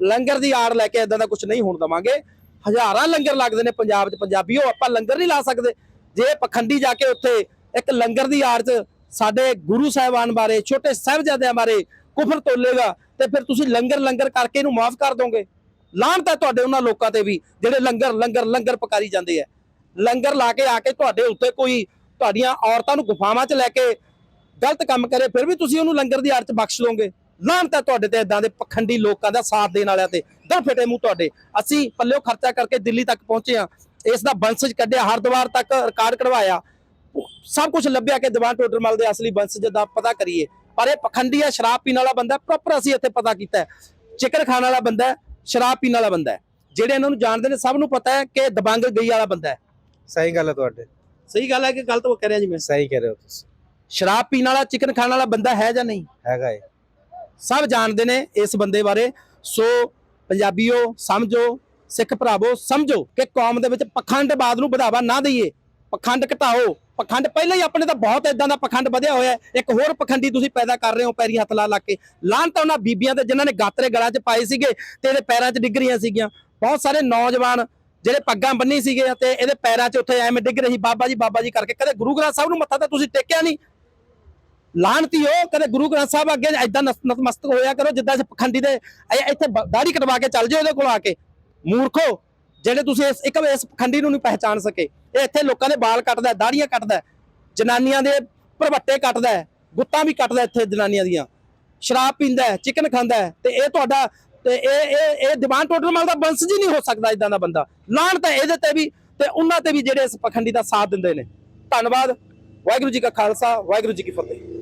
ਲੰਗਰ ਦੀ ਆੜ ਲੈ ਕੇ ਇਦਾਂ ਦਾ ਕੁਝ ਨਹੀਂ ਹੋਣ ਦਵਾਂਗੇ। ਹਜ਼ਾਰਾਂ ਲੰਗਰ ਲੱਗਦੇ ਨੇ ਪੰਜਾਬ 'ਚ ਪੰਜਾਬੀਓ ਆਪਾਂ ਲੰਗਰ ਨਹੀਂ ਲਾ ਸਕਦੇ। ਜੇ ਪਖੰਡੀ ਜਾ ਕੇ ਉੱਥੇ ਇੱਕ ਲੰਗਰ ਦੀ ਆੜ 'ਚ ਸਾਡੇ ਗੁਰੂ ਸਾਹਿਬਾਨ ਬਾਰੇ, ਛੋਟੇ ਸਾਹਿਬਜ਼ਾਦਿਆਂ ਬਾਰੇ ਕੁਫਰ ਤੋਲੇਗਾ, ਤੇ ਫਿਰ ਤੁਸੀਂ ਲੰਗਰ ਲੰਗਰ ਕਰਕੇ ਇਹਨੂੰ ਮਾਫ ਕਰ ਦੋਗੇ। ਲਾਹਨਤ ਹੈ ਤੁਹਾਡੇ ਉਹਨਾਂ ਲੋਕਾਂ ਤੇ ਵੀ, ਜਿਹੜੇ ਲੰਗਰ ਲੰਗਰ ਲੰਗਰ ਪਕਾਰੀ ਜਾਂਦੇ ਆ। ਲੰਗਰ ਲਾ ਕੇ ਆ ਕੇ ਤੁਹਾਡੇ ਉੱਤੇ ਕੋਈ ਤੁਹਾਡੀਆਂ ਔਰਤਾਂ ਨੂੰ ਗੁਫਾਵਾਂ 'ਚ ਲੈ ਕੇ ਗਲਤ ਕੰਮ ਕਰੇ, ਫਿਰ ਵੀ ਤੁਸੀਂ ਉਹਨੂੰ ਲੰਗਰ ਦੀ ਆੜ 'ਚ ਬਖਸ਼ ਦੋਗੇ। ਲਾਹਨਤ ਹੈ ਤੁਹਾਡੇ ਤੇ ਇਦਾਂ ਦੇ ਪਖੰਡੀ ਲੋਕਾਂ ਦਾ ਸਾਥ ਦੇਣ ਵਾਲਿਆਂ ਤੇ। ਦਰ ਫਟੇ ਮੂੰਹ ਤੁਹਾਡੇ। ਅਸੀਂ ਪੱਲਿਓ ਖਰਚਾ ਕਰਕੇ ਦਿੱਲੀ ਤੱਕ ਪਹੁੰਚੇ ਆ ਇਸ ਦਾ ਬੰਸਜ ਕੱਢਿਆ ਹਰਦੁਆਰ ਤੱਕ ਰਿਕਾਰਡ ਕਢਵਾਇਆ। ਸਭ ਕੁਝ ਲੱਭਿਆ ਕਿ ਦੀਵਾਨ ਟੋਡਰਮਲ ਦੇ ਅਸਲੀ ਬੰਸਜ ਦਾ ਪਤਾ ਕਰੀਏ। ਪਰ ਇਹ ਪਖੰਡੀ ਹੈ ਸ਼ਰਾਬ ਪੀਣ ਵਾਲਾ ਬੰਦਾ ਪ੍ਰੋਪਰ ਅਸੀਂ ਇੱਥੇ ਪਤਾ ਕੀਤਾ ਚਿਕਨ ਖਾਣ ਵਾਲਾ ਬੰਦਾ ਸ਼ਰਾਬ ਪੀਣ ਵਾਲਾ ਬੰਦਾ ਜਿਹੜੇ ਇਹਨਾਂ ਨੂੰ ਜਾਣਦੇ ਨੇ ਸਭ ਨੂੰ ਪਤਾ ਹੈ ਕਿ ਦਬੰਗ ਗਈ ਵਾਲਾ ਬੰਦਾ ਹੈ। ਸਹੀ ਗੱਲ ਹੈ ਤੁਹਾਡੇ। ਸਹੀ ਗੱਲ ਹੈ ਕਿ ਗਲਤ ਕਹਿ ਰਿਹਾ ਜੀ ਮੈਂ? ਸਹੀ ਕਹਿ ਰਹੇ ਹੋ ਤੁਸੀਂ। ਸ਼ਰਾਬ ਪੀਣ ਵਾਲਾ ਚਿਕਨ ਖਾਣ ਵਾਲਾ ਬੰਦਾ ਹੈ ਜਾਂ ਨਹੀਂ? ਹੈਗਾ ਹੈ ਸਭ ਜਾਣਦੇ ਨੇ ਇਸ ਬੰਦੇ ਬਾਰੇ। ਸੋ ਪੰਜਾਬੀਓ, ਸਮਝੋ, ਸਿੱਖ ਭਰਾਵੋ, ਸਮਝੋ ਕਿ ਕੌਮ ਦੇ ਵਿੱਚ ਪਖੰਡਵਾਦ ਨੂੰ ਵਧਾਵਾ ਨਾ ਦਈਏ। ਪਖੰਡ ਘਟਾਓ। ਪਖੰਡ ਪਹਿਲਾਂ ਹੀ ਆਪਣੇ ਤਾਂ ਬਹੁਤ ਇਦਾਂ ਦਾ ਪਖੰਡ ਵਧਿਆ ਹੋਇਆ ਇੱਕ ਹੋਰ ਪਖੰਡੀ ਤੁਸੀਂ ਪੈਦਾ ਕਰ ਰਹੇ ਹੋ ਪੈਰੀ ਹੱਥ ਲਾ ਲਾ ਕੇ। ਲਾਹਨਤ ਉਹਨਾਂ ਬੀਬੀਆਂ ਤੇ ਜਿਨ੍ਹਾਂ ਨੇ ਗਾਤਰੇ ਗਲਾਂ 'ਚ ਪਾਏ ਸੀਗੇ ਤੇ ਇਹਦੇ ਪੈਰਾਂ 'ਚ ਡਿੱਗ ਰਹੀਆਂ ਸੀਗੀਆਂ। ਬਹੁਤ ਸਾਰੇ ਨੌਜਵਾਨ ਜਿਹੜੇ ਪੱਗਾਂ ਬੰਨੀ ਸੀਗੇ ਤੇ ਇਹਦੇ ਪੈਰਾਂ 'ਚ ਉੱਥੇ ਐਵੇਂ ਡਿੱਗ ਰਹੀ, ਬਾਬਾ ਜੀ ਬਾਬਾ ਜੀ ਕਰਕੇ। ਕਦੇ ਗੁਰੂ ਗ੍ਰੰਥ ਸਾਹਿਬ ਨੂੰ ਮੱਥਾ ਤਾਂ ਤੁਸੀਂ ਟੇਕਿਆ ਨਹੀਂ। ਲਾਹਨਤੀ ਹੋ ਕਦੇ ਗੁਰੂ ਗ੍ਰੰਥ ਸਾਹਿਬ ਅੱਗੇ ਐਦਾਂ ਨਤਮਸਤਕ ਹੋਇਆ ਕਰੋ ਜਿੱਦਾਂ ਇਸ ਪਖੰਡੀ ਦੇ ਇ- ਇੱਥੇ ਬ- ਦਾੜੀ ਕਟਵਾ ਕੇ ਚੱਲ ਜਿਓ ਉਹਦੇ ਕੋਲ ਆ ਕੇ। ਮੂਰਖੋ ਜਿਹੜੇ ਤੁਸੀਂ ਇਸ ਇੱਕ ਇਸ ਪਖੰਡੀ ਨੂੰ ਨਹੀਂ ਪਹਿਚਾਨ ਸਕੇ। ਇਹ ਇੱਥੇ ਲੋਕਾਂ ਦੇ ਵਾਲ ਕੱਟਦਾ ਦਾੜੀਆਂ ਕੱਟਦਾ ਜਨਾਨੀਆਂ ਦੇ ਭਰਵੱਟੇ ਕੱਟਦਾ ਹੈ, ਗੁੱਤਾਂ ਵੀ ਕੱਟਦਾ ਇੱਥੇ ਜਨਾਨੀਆਂ ਦੀਆਂ। ਸ਼ਰਾਬ ਪੀਂਦਾ ਚਿਕਨ ਖਾਂਦਾ ਹੈ ਤੇ ਇਹ ਤੁਹਾਡਾ ਤੇ ਇਹ ਇਹ ਇਹ ਦੀਵਾਨ ਟੋਟਲ ਮਲ ਦਾ ਬੰਸਜ ਹੀ ਨਹੀਂ ਹੋ ਸਕਦਾ ਇਦਾਂ ਦਾ ਬੰਦਾ। ਲਾਹਨਤ ਤਾਂ ਇਹਦੇ ਤੇ ਵੀ ਤੇ ਉਹਨਾਂ ਤੇ ਵੀ ਜਿਹੜੇ ਇਸ ਪਖੰਡੀ ਦਾ ਸਾਥ ਦਿੰਦੇ ਨੇ। ਧੰਨਵਾਦ। ਵਾਹਿਗੁਰੂ ਜੀ ਕਾ ਖਾਲਸਾ ਵਾਹਿਗੁਰੂ ਜੀ ਕੀ ਫਤਿਹ।